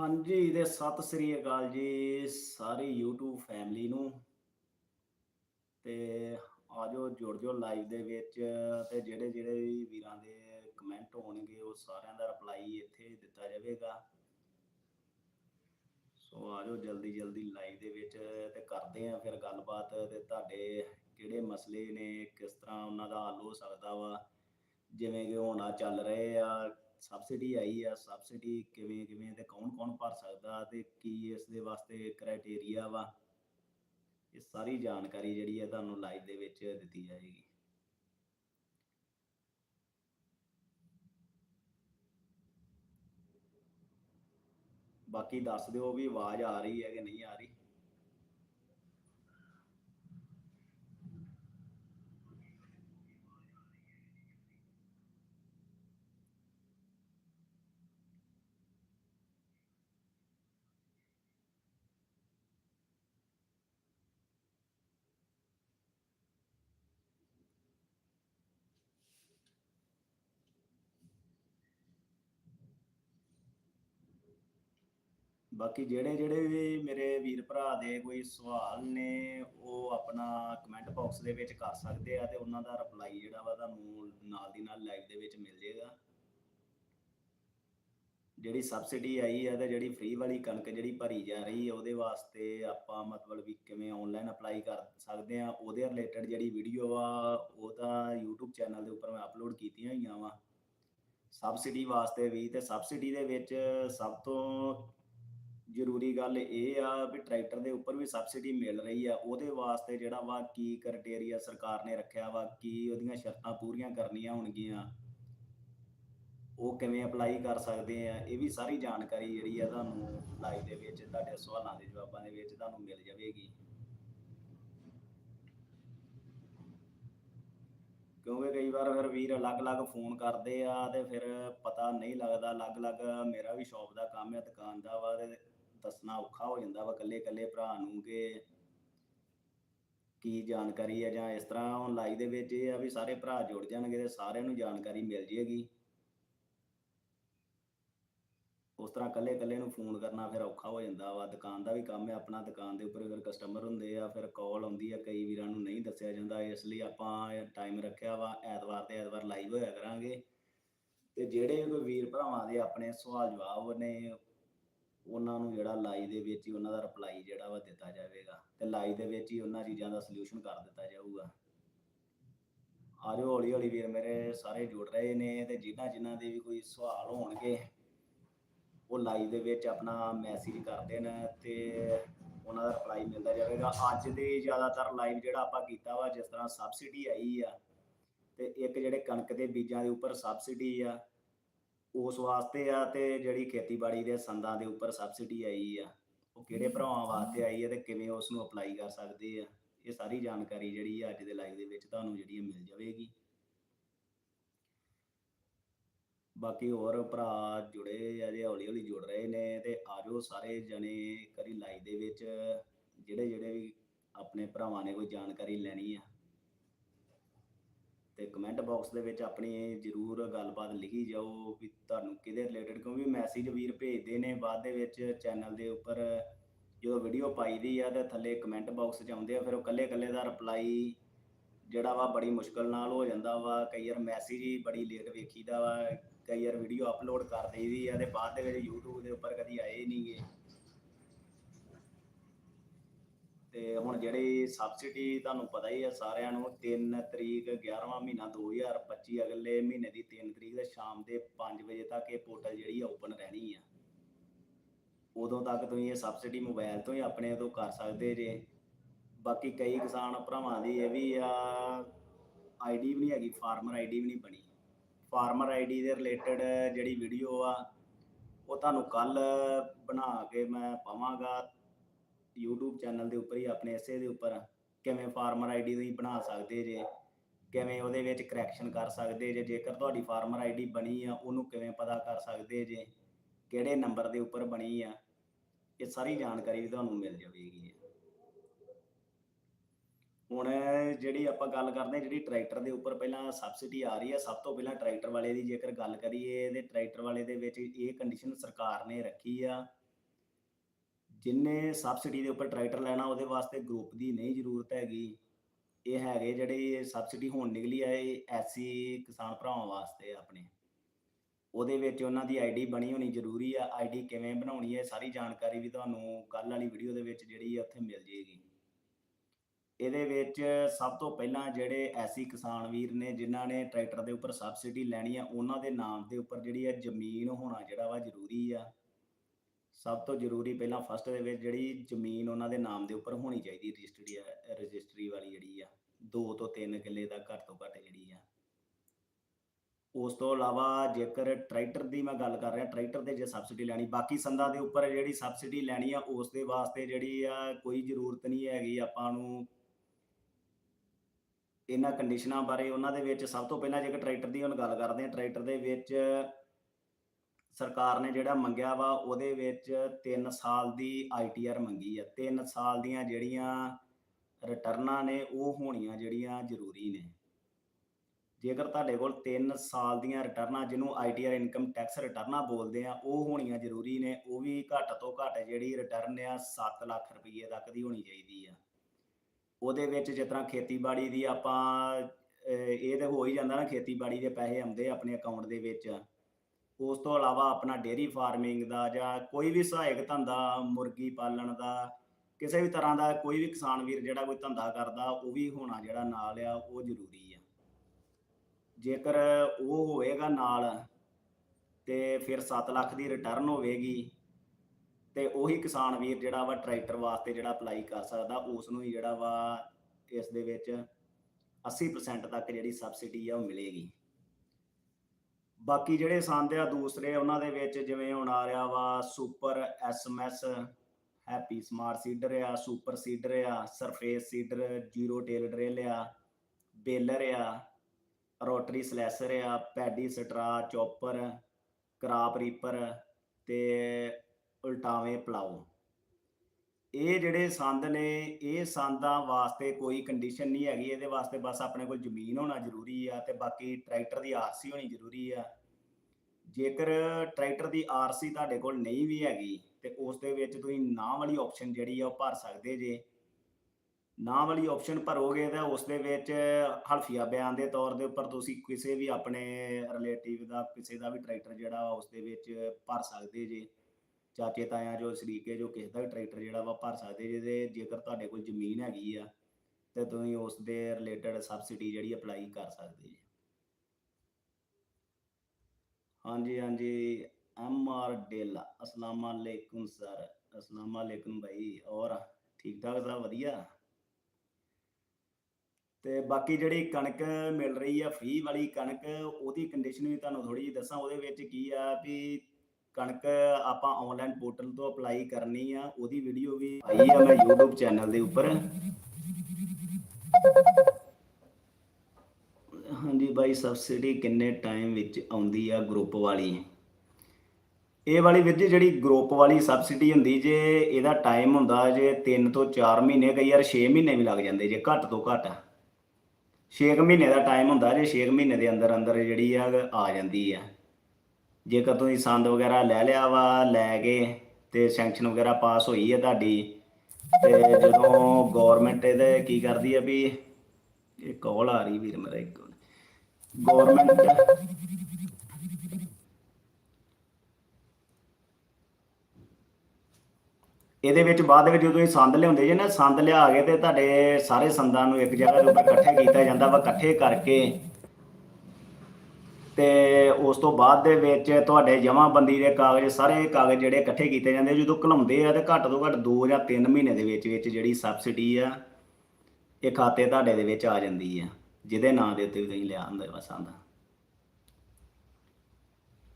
ਹਾਂਜੀ, ਤੇ ਸਤਿ ਸ੍ਰੀ ਅਕਾਲ ਜੀ ਸਾਰੀ YouTube ਫੈਮਿਲੀ ਨੂੰ। ਤੇ ਆਜੋ ਜੁੜ ਜਾਓ ਲਾਈਵ ਦੇ ਵਿੱਚ ਤੇ ਜਿਹੜੇ ਜਿਹੜੇ ਵੀ ਵੀਰਾਂ ਦੇ ਕਮੈਂਟ ਹੋਣਗੇ, ਉਹ ਸਾਰਿਆਂ ਦਾ ਰਿਪਲਾਈ ਇੱਥੇ ਦਿੱਤਾ ਜਾਵੇਗਾ। ਸੋ ਆਜੋ, ਜਲਦੀ ਜਲਦੀ ਲਾਈਵ ਦੇ ਵਿੱਚ ਤੇ ਕਰਦੇ ਆਂ ਫਿਰ ਗੱਲਬਾਤ ਤੇ ਤੁਹਾਡੇ ਕਿਹੜੇ ਮਸਲੇ ਨੇ, ਕਿਸ ਤਰ੍ਹਾਂ ਉਹਨਾਂ ਦਾ ਹੱਲ ਹੋ ਸਕਦਾ ਵਾ, ਜਿਵੇਂ ਕਿ ਹੁਣ ਆ ਚੱਲ ਰਹੇ ਆ ਸਬਸਿਡੀ ਆਈ ਆ ਸਬਸਿਡੀ ਕਿਵੇਂ ਕਿਵੇਂ ਤੇ ਕੌਣ ਕੌਣ ਭਰ ਸਕਦਾ ਤੇ ਕੀ ਇਸ ਦੇ ਵਾਸਤੇ ਕ੍ਰਾਈਟੇਰੀਆ ਵਾ? ਇਹ ਸਾਰੀ ਜਾਣਕਾਰੀ ਜਿਹੜੀ ਹੈ ਤੁਹਾਨੂੰ ਲਾਈਵ ਦੇ ਵਿੱਚ ਦਿੱਤੀ ਜਾਏਗੀ। ਬਾਕੀ ਦੱਸ ਦਿਓ ਵੀ ਆਵਾਜ਼ ਆ ਰਹੀ ਹੈ ਕਿ ਨਹੀਂ ਆ ਰਹੀ? ਬਾਕੀ ਜਿਹੜੇ ਜਿਹੜੇ ਵੀ ਮੇਰੇ ਵੀਰ ਭਰਾ ਦੇ ਕੋਈ ਸਵਾਲ ਨੇ, ਉਹ ਆਪਣਾ ਕਮੈਂਟ ਬਾਕਸ ਦੇ ਵਿੱਚ ਕਰ ਸਕਦੇ ਆ ਤੇ ਉਹਨਾਂ ਦਾ ਰਿਪਲਾਈ ਜਿਹੜਾ ਵਾ ਤੁਹਾਨੂੰ ਨਾਲ ਦੀ ਨਾਲ ਲਾਈਵ ਦੇ ਵਿੱਚ ਮਿਲ ਜੇਗਾ ਜਿਹੜੀ ਸਬਸਿਡੀ ਆਈ ਹੈ ਤੇ ਜਿਹੜੀ ਫ੍ਰੀ ਵਾਲੀ ਕਣਕ ਜਿਹੜੀ ਭਰੀ ਜਾ ਰਹੀ ਹੈ ਉਹਦੇ ਵਾਸਤੇ ਆਪਾਂ ਮਤਲਬ ਵੀ ਕਿਵੇਂ ਆਨਲਾਈਨ ਅਪਲਾਈ ਕਰ ਸਕਦੇ ਆ। ਉਹਦੇ ਰਿਲੇਟਡ ਜਿਹੜੀ ਵੀਡੀਓ ਆ, ਉਹ ਤਾਂ YouTube ਚੈਨਲ ਦੇ ਉੱਪਰ ਮੈਂ ਅਪਲੋਡ ਕੀਤੀਆਂ ਹੋਈਆਂ ਵਾ। ਸਬਸਿਡੀ ਵਾਸਤੇ ਵੀ ਤੇ ਸਬਸਿਡੀ ਦੇ ਵਿੱਚ ਸਭ ਤੋਂ ਜ਼ਰੂਰੀ ਗੱਲ ਇਹ ਆ ਵੀ ਟਰੈਕਟਰ ਦੇ ਉੱਪਰ ਵੀ ਸਬਸਿਡੀ ਮਿਲ ਰਹੀ ਆ, ਉਹਦੇ ਵਾਸਤੇ ਜਿਹੜਾ ਵਾ ਕੀ ਕ੍ਰਾਈਟੇਰੀਆ ਸਰਕਾਰ ਨੇ ਰੱਖਿਆ ਵਾ, ਕੀ ਉਹਦੀਆਂ ਸ਼ਰਤਾਂ ਪੂਰੀਆਂ ਕਰਨੀਆਂ ਹੋਣਗੀਆਂ, ਉਹ ਕਿਵੇਂ ਅਪਲਾਈ ਕਰ ਸਕਦੇ ਆ, ਇਹ ਵੀ ਸਾਰੀ ਜਾਣਕਾਰੀ ਜਿਹੜੀ ਆ ਤੁਹਾਨੂੰ ਲਾਈਵ ਦੇ ਵਿੱਚ, ਤੁਹਾਡੇ ਸਵਾਲਾਂ ਦੇ ਜਵਾਬਾਂ ਦੇ ਵਿੱਚ ਤੁਹਾਨੂੰ ਮਿਲ ਜਾਵੇਗੀ। ਕਿਉਂਕਿ ਕਈ ਵਾਰ ਫਿਰ ਵੀਰ ਅਲੱਗ-ਅਲੱਗ ਫੋਨ ਕਰਦੇ ਆ ਤੇ ਫਿਰ ਪਤਾ ਨਹੀਂ ਲੱਗਦਾ, ਅਲੱਗ-ਅਲੱਗ ਮੇਰਾ ਵੀ ਸ਼ੌਪ ਦਾ ਕੰਮ ਹੈ ਦੁਕਾਨ ਦਾ ਵਾ ਤੇ ਦੱਸਣਾ ਔਖਾ ਹੋ ਜਾਂਦਾ ਵਾ ਇਕੱਲੇ-ਇਕੱਲੇ ਭਰਾ ਨੂੰ ਕਿ ਕੀ ਜਾਣਕਾਰੀ ਹੈ ਜਾਂ ਇਸ ਤਰ੍ਹਾਂ ਹੁਣ ਦੇ ਵਿੱਚ ਇਹ ਆ ਵੀ ਸਾਰੇ ਭਰਾ ਜੁੜ ਜਾਣਗੇ ਤੇ ਸਾਰਿਆਂ ਨੂੰ ਜਾਣਕਾਰੀ ਮਿਲ ਜੇਗੀ। ਉਸ ਤਰ੍ਹਾਂ ਇਕੱਲੇ ਇਕੱਲੇ ਨੂੰ ਫੋਨ ਕਰਨਾ ਫਿਰ ਔਖਾ ਹੋ ਜਾਂਦਾ ਵਾ। ਦੁਕਾਨ ਦਾ ਵੀ ਕੰਮ ਹੈ ਆਪਣਾ ਦੁਕਾਨ ਦੇ ਉੱਪਰ ਫਿਰ ਕਸਟਮਰ ਹੁੰਦੇ ਆ, ਫਿਰ ਕਾਲ ਆਉਂਦੀ ਆ, ਕਈ ਵੀਰਾਂ ਨੂੰ ਨਹੀਂ ਦੱਸਿਆ ਜਾਂਦਾ। ਇਸ ਲਈ ਆਪਾਂ ਟਾਈਮ ਰੱਖਿਆ ਵਾ, ਐਤਵਾਰ ਤੇ ਐਤਵਾਰ ਲਾਈਵ ਹੋਇਆ ਕਰਾਂਗੇ। ਤੇ ਜਿਹੜੇ ਕੋਈ ਵੀਰ ਭਰਾਵਾਂ ਦੇ ਆਪਣੇ ਸਵਾਲ ਜਵਾਬ ਨੇ ਉਹਨਾਂ ਨੂੰ ਜਿਹੜਾ ਲਾਈਵ ਦੇ ਵਿੱਚ ਹੀ ਉਹਨਾਂ ਦਾ ਰਿਪਲਾਈ ਜਿਹੜਾ ਵਾ ਦਿੱਤਾ ਜਾਵੇਗਾ ਤੇ ਲਾਈਵ ਦੇ ਵਿੱਚ ਹੀ ਉਹਨਾਂ ਚੀਜ਼ਾਂ ਦਾ ਸੋਲੂਸ਼ਨ ਕਰ ਦਿੱਤਾ ਜਾਊਗਾ। ਆਜੋ ਹੌਲੀ ਹੌਲੀ ਵੀਰ ਮੇਰੇ ਸਾਰੇ ਜੁੜ ਰਹੇ ਨੇ ਤੇ ਜਿਨ੍ਹਾਂ ਜਿਨ੍ਹਾਂ ਦੇ ਵੀ ਕੋਈ ਸਵਾਲ ਹੋਣਗੇ, ਉਹ ਲਾਈਵ ਦੇ ਵਿੱਚ ਆਪਣਾ ਮੈਸੇਜ ਕਰਦੇ ਨੇ ਤੇ ਉਹਨਾਂ ਦਾ ਰਿਪਲਾਈ ਮਿਲਦਾ ਜਾਵੇਗਾ। ਅੱਜ ਦੇ ਜ਼ਿਆਦਾਤਰ ਲਾਈਵ ਜਿਹੜਾ ਆਪਾਂ ਕੀਤਾ ਵਾ, ਜਿਸ ਤਰ੍ਹਾਂ ਸਬਸਿਡੀ ਆਈ ਆ ਤੇ ਇੱਕ ਜਿਹੜੇ ਕਣਕ ਦੇ ਬੀਜਾਂ ਦੇ ਉੱਪਰ ਸਬਸਿਡੀ ਆ ਉਸ ਵਾਸਤੇ ਆ ਤੇ ਜਿਹੜੀ ਖੇਤੀਬਾੜੀ ਦੇ ਸੰਦਾਂ ਦੇ ਉੱਪਰ ਸਬਸਿਡੀ ਆਈ ਆ ਉਹ ਕਿਹੜੇ ਭਰਾਵਾਂ ਵਾਸਤੇ ਆਈ ਆ ਤੇ ਕਿਵੇਂ ਉਸ ਨੂੰ ਅਪਲਾਈ ਕਰ ਸਕਦੇ ਆ? ਇਹ ਸਾਰੀ ਜਾਣਕਾਰੀ ਜਿਹੜੀ ਆ ਅੱਜ ਦੇ ਲਾਈਵ ਦੇ ਵਿੱਚ ਤੁਹਾਨੂੰ ਜਿਹੜੀ ਮਿਲ ਜਾਵੇਗੀ। ਬਾਕੀ ਹੋਰ ਭਰਾ ਜੁੜੇ ਆ ਜੇ ਹੌਲੀ ਹੌਲੀ ਜੁੜ ਰਹੇ ਨੇ ਤੇ ਆਜੋ ਸਾਰੇ ਜਣੇ ਕਰੀ ਲਾਈਵ ਦੇ ਵਿੱਚ ਜਿਹੜੇ ਜਿਹੜੇ ਵੀ ਆਪਣੇ ਭਰਾਵਾਂ ਨੇ ਕੋਈ ਜਾਣਕਾਰੀ ਲੈਣੀ ਆ। ਤੇ ਕਮੈਂਟ ਬਾਕਸ ਦੇ ਵਿੱਚ ਆਪਣੀ ਜਰੂਰ ਗੱਲਬਾਤ ਲਿਖੀ ਜਾਓ ਵੀ ਤੁਹਾਨੂੰ ਕਿਹਦੇ ਰਿਲੇਟਡ ਕਿਉਂਕਿ ਮੈਸੇਜ ਵੀਰ ਭੇਜਦੇ ਨੇ ਬਾਅਦ ਦੇ ਵਿੱਚ ਚੈਨਲ ਦੇ ਉੱਪਰ ਜਦੋਂ ਵੀਡੀਓ ਪਾਈ ਦੀ ਆ ਤੇ ਥੱਲੇ ਕਮੈਂਟ ਬਾਕਸ 'ਚ ਆਉਂਦੇ ਆ, ਫਿਰ ਉਹ ਕੱਲੇ ਕੱਲੇ ਦਾ ਰਿਪਲਾਈ ਜਿਹੜਾ ਵਾ ਬੜੀ ਮੁਸ਼ਕਲ ਨਾਲ ਹੋ ਜਾਂਦਾ ਵਾ, ਕਈ ਵਾਰ ਮੈਸੇਜ ਹੀ ਬੜੀ ਲੇਟ ਵੇਖੀਦਾ ਵਾ, ਕਈ ਵਾਰ ਵੀਡੀਓ ਅਪਲੋਡ ਕਰ ਦਈਦੀ ਆ ਤੇ ਬਾਅਦ ਦੇ ਵਿੱਚ YouTube ਦੇ ਉੱਪਰ ਕਦੀ ਆਏ ਨਹੀਂਗੇ ਤੇ ਹੁਣ ਜਿਹੜੀ ਸਬਸਿਡੀ ਤੁਹਾਨੂੰ ਪਤਾ ਹੀ ਆ ਸਾਰਿਆਂ ਨੂੰ 3 ਤਰੀਕ 11ਵਾਂ ਮਹੀਨਾ 2025 ਅਗਲੇ ਮਹੀਨੇ ਦੀ 3 ਤਰੀਕ ਦੇ ਸ਼ਾਮ ਦੇ 5 ਵਜੇ ਤੱਕ ਇਹ ਪੋਰਟਲ ਜਿਹੜੀ ਆ ਓਪਨ ਰਹਿਣੀ ਆ। ਉਦੋਂ ਤੱਕ ਤੁਸੀਂ ਇਹ ਸਬਸਿਡੀ ਮੋਬਾਈਲ ਤੋਂ ਹੀ ਆਪਣੇ ਤੋਂ ਕਰ ਸਕਦੇ ਜੇ। ਬਾਕੀ ਕਈ ਕਿਸਾਨ ਭਰਾਵਾਂ ਦੀ ਇਹ ਵੀ ਆ ਆਈਡੀ ਵੀ ਨਹੀਂ ਹੈਗੀ ਫਾਰਮਰ ਆਈਡੀ ਵੀ ਨਹੀਂ ਬਣੀ। ਫਾਰਮਰ ਆਈਡੀ ਦੇ ਰਿਲੇਟਡ ਜਿਹੜੀ ਵੀਡੀਓ ਆ, ਉਹ ਤੁਹਾਨੂੰ ਕੱਲ ਬਣਾ ਕੇ ਮੈਂ ਪਾਵਾਂਗਾ। YouTube ਚੈਨਲ ਦੇ ਉੱਪਰ ਹੀ, ਆਪਣੇ ਐਸੇ ਦੇ ਉੱਪਰ ਕਿਵੇਂ ਫਾਰਮਰ ਆਈਡੀ ਤੁਸੀਂ ਬਣਾ ਸਕਦੇ ਜੇ, ਕਿਵੇਂ ਉਹਦੇ ਵਿੱਚ ਕਰੈਕਸ਼ਨ ਕਰ ਸਕਦੇ ਜੇ, ਜੇਕਰ ਤੁਹਾਡੀ ਫਾਰਮਰ ਆਈਡੀ ਬਣੀ ਆ, ਉਹਨੂੰ ਕਿਵੇਂ ਪਤਾ ਕਰ ਸਕਦੇ ਜੇ, ਕਿਹੜੇ ਨੰਬਰ ਦੇ ਉੱਪਰ ਬਣੀ ਆ, ਇਹ ਸਾਰੀ ਜਾਣਕਾਰੀ ਤੁਹਾਨੂੰ ਮਿਲ ਜਾਵੇਗੀ। ਹੁਣ ਜਿਹੜੀ ਆਪਾਂ ਗੱਲ ਕਰਦੇ ਹਾਂ, ਜਿਹੜੀ ਟਰੈਕਟਰ ਦੇ ਉੱਪਰ ਪਹਿਲਾਂ ਸਬਸਿਡੀ ਆ ਰਹੀ ਹੈ ਸਭ ਤੋਂ ਪਹਿਲਾਂ ਟਰੈਕਟਰ ਵਾਲੇ ਦੀ ਜੇਕਰ ਗੱਲ ਕਰੀਏ ਤੇ ਟਰੈਕਟਰ ਵਾਲੇ ਦੇ ਵਿੱਚ ਇਹ ਕੰਡੀਸ਼ਨ ਸਰਕਾਰ ਨੇ ਰੱਖੀ ਆ। ਜਿੰਨੇ ਸਬਸਿਡੀ ਦੇ ਉੱਪਰ ਟਰੈਕਟਰ ਲੈਣਾ, ਉਹਦੇ ਵਾਸਤੇ ਗਰੁੱਪ ਦੀ ਨਹੀਂ ਜ਼ਰੂਰਤ ਹੈਗੀ। ਇਹ ਹੈਗੇ ਜਿਹੜੇ ਸਬਸਿਡੀ ਹੁਣ ਨਿਕਲੀ ਆ, ਇਹ ਐਸੀ ਕਿਸਾਨ ਭਰਾਵਾਂ ਵਾਸਤੇ ਆਪਣੇ। ਉਹਦੇ ਵਿੱਚ ਉਹਨਾਂ ਦੀ ਆਈਡੀ ਬਣੀ ਹੋਣੀ ਜ਼ਰੂਰੀ ਆ। ਆਈਡੀ ਕਿਵੇਂ ਬਣਾਉਣੀ ਹੈ ਸਾਰੀ ਜਾਣਕਾਰੀ ਵੀ ਤੁਹਾਨੂੰ ਕੱਲ ਵਾਲੀ ਵੀਡੀਓ ਦੇ ਵਿੱਚ ਜਿਹੜੀ ਆ, ਉੱਥੇ ਮਿਲ ਜੇਗੀ। ਇਹਦੇ ਵਿੱਚ ਸਭ ਤੋਂ ਪਹਿਲਾਂ ਜਿਹੜੇ ਐਸੀ ਕਿਸਾਨ ਵੀਰ ਨੇ, ਜਿਨ੍ਹਾਂ ਨੇ ਟਰੈਕਟਰ ਦੇ ਉੱਪਰ ਸਬਸਿਡੀ ਲੈਣੀ ਆ, ਉਹਨਾਂ ਦੇ ਨਾਮ ਦੇ ਉੱਪਰ ਜਿਹੜੀ ਆ, ਜ਼ਮੀਨ ਹੋਣਾ ਜਿਹੜਾ ਵਾ ਜ਼ਰੂਰੀ ਆ। ਸਭ ਤੋਂ ਜ਼ਰੂਰੀ ਪਹਿਲਾਂ ਫਸਟ ਦੇ ਵਿੱਚ ਜਿਹੜੀ ਜ਼ਮੀਨ ਉਹਨਾਂ ਦੇ ਨਾਮ ਦੇ ਉੱਪਰ ਹੋਣੀ ਚਾਹੀਦੀ ਰਜਿਸਟਰੀ ਰਜਿਸਟਰੀ ਵਾਲੀ ਜਿਹੜੀ ਆ 2 ਤੋਂ 3 ਕਿੱਲੇ ਦਾ ਘੱਟ ਤੋਂ ਘੱਟ ਜਿਹੜੀ ਆ। ਉਸ ਤੋਂ ਇਲਾਵਾ ਜੇਕਰ ਟਰੈਕਟਰ ਦੀ ਮੈਂ ਗੱਲ ਕਰ ਰਿਹਾ ਟਰੈਕਟਰ ਤੇ ਜੇ ਸਬਸਿਡੀ ਲੈਣੀ, ਬਾਕੀ ਸੰਦਾਂ ਦੇ ਉੱਪਰ ਜਿਹੜੀ ਸਬਸਿਡੀ ਲੈਣੀ ਆ, ਉਸ ਦੇ ਵਾਸਤੇ ਜਿਹੜੀ ਆ ਕੋਈ ਜ਼ਰੂਰਤ ਨਹੀਂ ਹੈਗੀ, ਆਪਾਂ ਨੂੰ ਇਹਨਾਂ ਕੰਡੀਸ਼ਨਾਂ ਬਾਰੇ ਉਹਨਾਂ ਦੇ ਵਿੱਚ ਸਭ ਤੋਂ ਪਹਿਲਾਂ ਜੇਕਰ ਟਰੈਕਟਰ ਦੀ ਹੁਣ ਗੱਲ ਕਰਦੇ ਆ ਟਰੈਕਟਰ ਦੇ ਵਿੱਚ ਸਰਕਾਰ ਨੇ ਜਿਹੜਾ ਮੰਗਿਆ ਵਾ, ਉਹਦੇ ਵਿੱਚ 3 ਸਾਲ ਦੀ ਆਈਟੀਆਰ ਮੰਗੀ ਆ। 3 ਸਾਲ ਦੀਆਂ ਜਿਹੜੀਆਂ ਰਿਟਰਨਾਂ ਨੇ, ਉਹ ਹੋਣੀਆਂ ਜਿਹੜੀਆਂ ਜ਼ਰੂਰੀ ਨੇ। ਜੇਕਰ ਤੁਹਾਡੇ ਕੋਲ 3 ਸਾਲ ਦੀਆਂ ਰਿਟਰਨਾਂ, ਜਿਹਨੂੰ ਆਈਟੀਆਰ ਇਨਕਮ ਟੈਕਸ ਰਿਟਰਨਾਂ ਬੋਲਦੇ ਆ, ਉਹ ਹੋਣੀਆਂ ਜ਼ਰੂਰੀ ਨੇ। ਉਹ ਵੀ ਘੱਟ ਤੋਂ ਘੱਟ ਜਿਹੜੀ ਰਿਟਰਨ ਆ 7 ਲੱਖ ਰੁਪਏ ਤੱਕ ਦੀ ਹੋਣੀ ਚਾਹੀਦੀ ਆ। ਉਹਦੇ ਵਿੱਚ ਜਿਸ ਤਰ੍ਹਾਂ ਖੇਤੀਬਾੜੀ ਦੀ ਆਪਾਂ ਇਹ ਤੇ ਹੋ ਹੀ ਜਾਂਦਾ ਨਾ, ਖੇਤੀਬਾੜੀ ਦੇ ਪੈਸੇ ਆਉਂਦੇ ਆਪਣੇ ਅਕਾਊਂਟ ਦੇ ਵਿੱਚ। ਉਸ ਤੋਂ ਇਲਾਵਾ ਆਪਣਾ ਡੇਅਰੀ ਫਾਰਮਿੰਗ ਦਾ ਜਾਂ ਕੋਈ ਵੀ ਸਹਾਇਕ ਧੰਦਾ, ਮੁਰਗੀ ਪਾਲਣ ਦਾ, ਕਿਸੇ ਵੀ ਤਰ੍ਹਾਂ ਦਾ ਕੋਈ ਵੀ ਕਿਸਾਨ ਵੀਰ ਜਿਹੜਾ ਕੋਈ ਧੰਦਾ ਕਰਦਾ, ਉਹ ਵੀ ਹੋਣਾ ਜਿਹੜਾ ਨਾਲ ਆ, ਉਹ ਜ਼ਰੂਰੀ ਆ। ਜੇਕਰ ਉਹ ਹੋਏਗਾ ਨਾਲ ਤੇ ਫਿਰ 7 ਲੱਖ ਦੀ ਰਿਟਰਨ ਹੋਵੇਗੀ ਤੇ ਉਹੀ ਕਿਸਾਨ ਵੀਰ ਜਿਹੜਾ ਵਾ ਟਰੈਕਟਰ ਵਾਸਤੇ ਜਿਹੜਾ ਅਪਲਾਈ ਕਰ ਸਕਦਾ ਉਸ ਨੂੰ ਹੀ ਜਿਹੜਾ ਵਾ ਇਸ ਦੇ ਵਿੱਚ 80% ਤੱਕ ਜਿਹੜੀ ਸਬਸਿਡੀ ਆ ਉਹ ਮਿਲੇਗੀ। ਬਾਕੀ ਜਿਹੜੇ ਸੰਦ ਆ, ਦੂਸਰੇ ਉਹਨਾਂ ਦੇ ਵਿੱਚ ਜਿਵੇਂ ਹੁਣ ਆ ਰਿਹਾ ਵਾ super SMS happy smart seeder ਆ ਸੁਪਰ ਸੀਡਰ ਆ surface seeder zero till drill ਆ ਬੇਲਰ ਆ ਰੋਟਰੀ ਸਲੈਸਰ ਆ paddy straw chopper crop reaper ਤੇ ਉਲਟਾਵੇਂ ਪਲਾਓ ਇਹ ਜਿਹੜੇ ਸੰਦ ਨੇ, ਇਹ ਸੰਦਾਂ ਵਾਸਤੇ ਕੋਈ ਕੰਡੀਸ਼ਨ ਨਹੀਂ ਹੈਗੀ, ਇਹਦੇ ਵਾਸਤੇ ਬਸ ਆਪਣੇ ਕੋਲ ਜ਼ਮੀਨ ਹੋਣਾ ਜ਼ਰੂਰੀ ਆ ਤੇ ਬਾਕੀ ਟਰੈਕਟਰ ਦੀ ਆਰਸੀ ਹੋਣੀ ਜ਼ਰੂਰੀ ਆ। ਜੇਕਰ ਟਰੈਕਟਰ ਦੀ ਆਰਸੀ ਤੁਹਾਡੇ ਕੋਲ ਨਹੀਂ ਵੀ ਹੈਗੀ ਤੇ ਉਸ ਦੇ ਵਿੱਚ ਤੁਸੀਂ ਨਾਂ ਵਾਲੀ ਆਪਸ਼ਨ ਜਿਹੜੀ ਆ ਉਹ ਭਰ ਸਕਦੇ ਜੇ। ਨਾਂ ਵਾਲੀ ਆਪਸ਼ਨ ਭਰੋਗੇ ਤਾਂ ਉਸ ਦੇ ਵਿੱਚ ਹਲਫੀਆ ਬਿਆਨ ਦੇ ਤੌਰ ਦੇ ਉੱਪਰ ਤੁਸੀਂ ਕਿਸੇ ਵੀ ਆਪਣੇ ਰਿਲੇਟਿਵ ਦਾ, ਕਿਸੇ ਦਾ ਵੀ ਟਰੈਕਟਰ ਜਿਹੜਾ ਉਸ ਦੇ ਵਿੱਚ ਭਰ ਸਕਦੇ ਜੇ। ਚਾਚੇ ਤਾਇਆ ਜੋ ਸਰੀਕੇ ਜੋ ਕਿਸੇ ਦਾ ਵੀ ਟਰੈਕਟਰ ਜਿਹੜਾ ਵਾ ਭਰ ਸਕਦੇ, ਜਿਹਦੇ ਜੇਕਰ ਤੁਹਾਡੇ ਕੋਲ ਜ਼ਮੀਨ ਹੈਗੀ ਆ, ਤੇ ਤੁਸੀਂ ਉਸ ਦੇ ਰਿਲੇਟਡ ਸਬਸਿਡੀ ਜਿਹੜੀ ਅਪਲਾਈ ਕਰ ਸਕਦੇ ਜੀ। ਹਾਂਜੀ ਹਾਂਜੀ ਐਮ ਆਰ ਡੇਲਾ ਅਸਲਾਮ ਅਲੈਕੁਮ ਸਰ ਅਸਲਾਮ ਅਲੈਕੁਮ ਭਾਈ ਔਰ ਠੀਕ ਠਾਕ ਸਭ ਵਧੀਆ? ਤੇ ਬਾਕੀ ਜਿਹੜੀ ਕਣਕ ਮਿਲ ਰਹੀ ਆ ਫ੍ਰੀ ਵਾਲੀ ਕਣਕ, ਉਹਦੀ ਕੰਡੀਸ਼ਨ ਵੀ ਤੁਹਾਨੂੰ ਥੋੜੀ ਜਿਹੀ ਦੱਸਾਂ, ਉਹਦੇ ਵਿੱਚ ਕੀ ਆ ਵੀ ਕਣਕ ਆਪਾਂ ਆਨਲਾਈਨ ਪੋਰਟਲ ਤੋਂ ਅਪਲਾਈ ਕਰਨੀ ਆ, ਉਹਦੀ ਵੀਡੀਓ ਵੀ ਆਈ ਆ ਮੈਂ YouTube ਚੈਨਲ ਦੇ ਉੱਪਰ। ਹਾਂਜੀ ਬਾਈ ਸਬਸਿਡੀ ਕਿੰਨੇ ਟਾਈਮ ਵਿੱਚ ਆਉਂਦੀ ਆ ਗਰੁੱਪ ਵਾਲੀ? ਇਹ ਵਾਲੀ ਵੀਰ ਜੀ ਜਿਹੜੀ ਗਰੁੱਪ ਵਾਲੀ ਸਬਸਿਡੀ ਹੁੰਦੀ ਜੇ, ਇਹਦਾ ਟਾਈਮ ਹੁੰਦਾ ਜੇ 3 ਤੋਂ 4 ਮਹੀਨੇ, ਕਈ ਵਾਰ 6 ਮਹੀਨੇ ਵੀ ਲੱਗ ਜਾਂਦੇ ਜੇ, ਘੱਟ ਤੋਂ ਘੱਟ। 6 ਮਹੀਨੇ ਦਾ ਟਾਈਮ ਹੁੰਦਾ ਜੇ 6 ਮਹੀਨੇ ਦੇ ਅੰਦਰ ਅੰਦਰ ਜਿਹੜੀ ਆ ਆ ਜਾਂਦੀ ਆ। ਜੇਕਰ ਤੁਸੀਂ ਸੰਦ ਵਗੈਰਾ ਲੈ ਲਿਆ ਵਾ, ਲੈ ਕੇ ਤੇ ਸੈਂਕਸ਼ਨ ਵਗੈਰਾ ਪਾਸ ਹੋਈ ਹੈ ਤੁਹਾਡੀ, ਤੇ ਜਦੋਂ ਗਵਰਨਮੈਂਟ ਇਹਦੇ ਕੀ ਕਰਦੀ ਆ ਵੀ, ਇਹ ਕਾਲ ਆ ਰਹੀ ਵੀਰ ਮੇਰਾ ਇੱਕ ਗਵਰਨਮੈਂਟ ਇਹਦੇ ਵਿੱਚ ਬਾਅਦ ਵਿੱਚ ਜਦੋਂ ਤੁਸੀਂ ਸੰਦ ਲਿਆਉਂਦੇ ਜੇ ਨਾ, ਸੰਦ ਲਿਆ ਕੇ ਤੇ ਤੁਹਾਡੇ ਸਾਰੇ ਸੰਦਾਂ ਨੂੰ ਇੱਕ ਜਗ੍ਹਾ ਦੇ ਉੱਪਰ ਇਕੱਠੇ ਕੀਤਾ ਜਾਂਦਾ ਵਾ, ਇਕੱਠੇ ਕਰਕੇ ਤੇ ਉਸ ਤੋਂ ਬਾਅਦ ਦੇ ਵਿੱਚ ਤੁਹਾਡੇ ਜਮ੍ਹਾਂਬੰਦੀ ਦੇ ਕਾਗਜ਼, ਸਾਰੇ ਕਾਗਜ਼ ਜਿਹੜੇ ਇਕੱਠੇ ਕੀਤੇ ਜਾਂਦੇ ਜਦੋਂ ਘਲਾਉਂਦੇ ਆ ਤੇ ਘੱਟ ਤੋਂ ਘੱਟ 2 ਜਾਂ 3 ਮਹੀਨੇ ਦੇ ਵਿੱਚ ਵਿੱਚ ਜਿਹੜੀ ਸਬਸਿਡੀ ਆ, ਇਹ ਖਾਤੇ ਤੁਹਾਡੇ ਦੇ ਵਿੱਚ ਆ ਜਾਂਦੀ ਆ, ਜਿਹਦੇ ਨਾਂ ਦੇ ਉੱਤੇ ਵੀ ਤੁਸੀਂ ਲਿਆ ਹੁੰਦਾ ਵਾ ਸੰਦ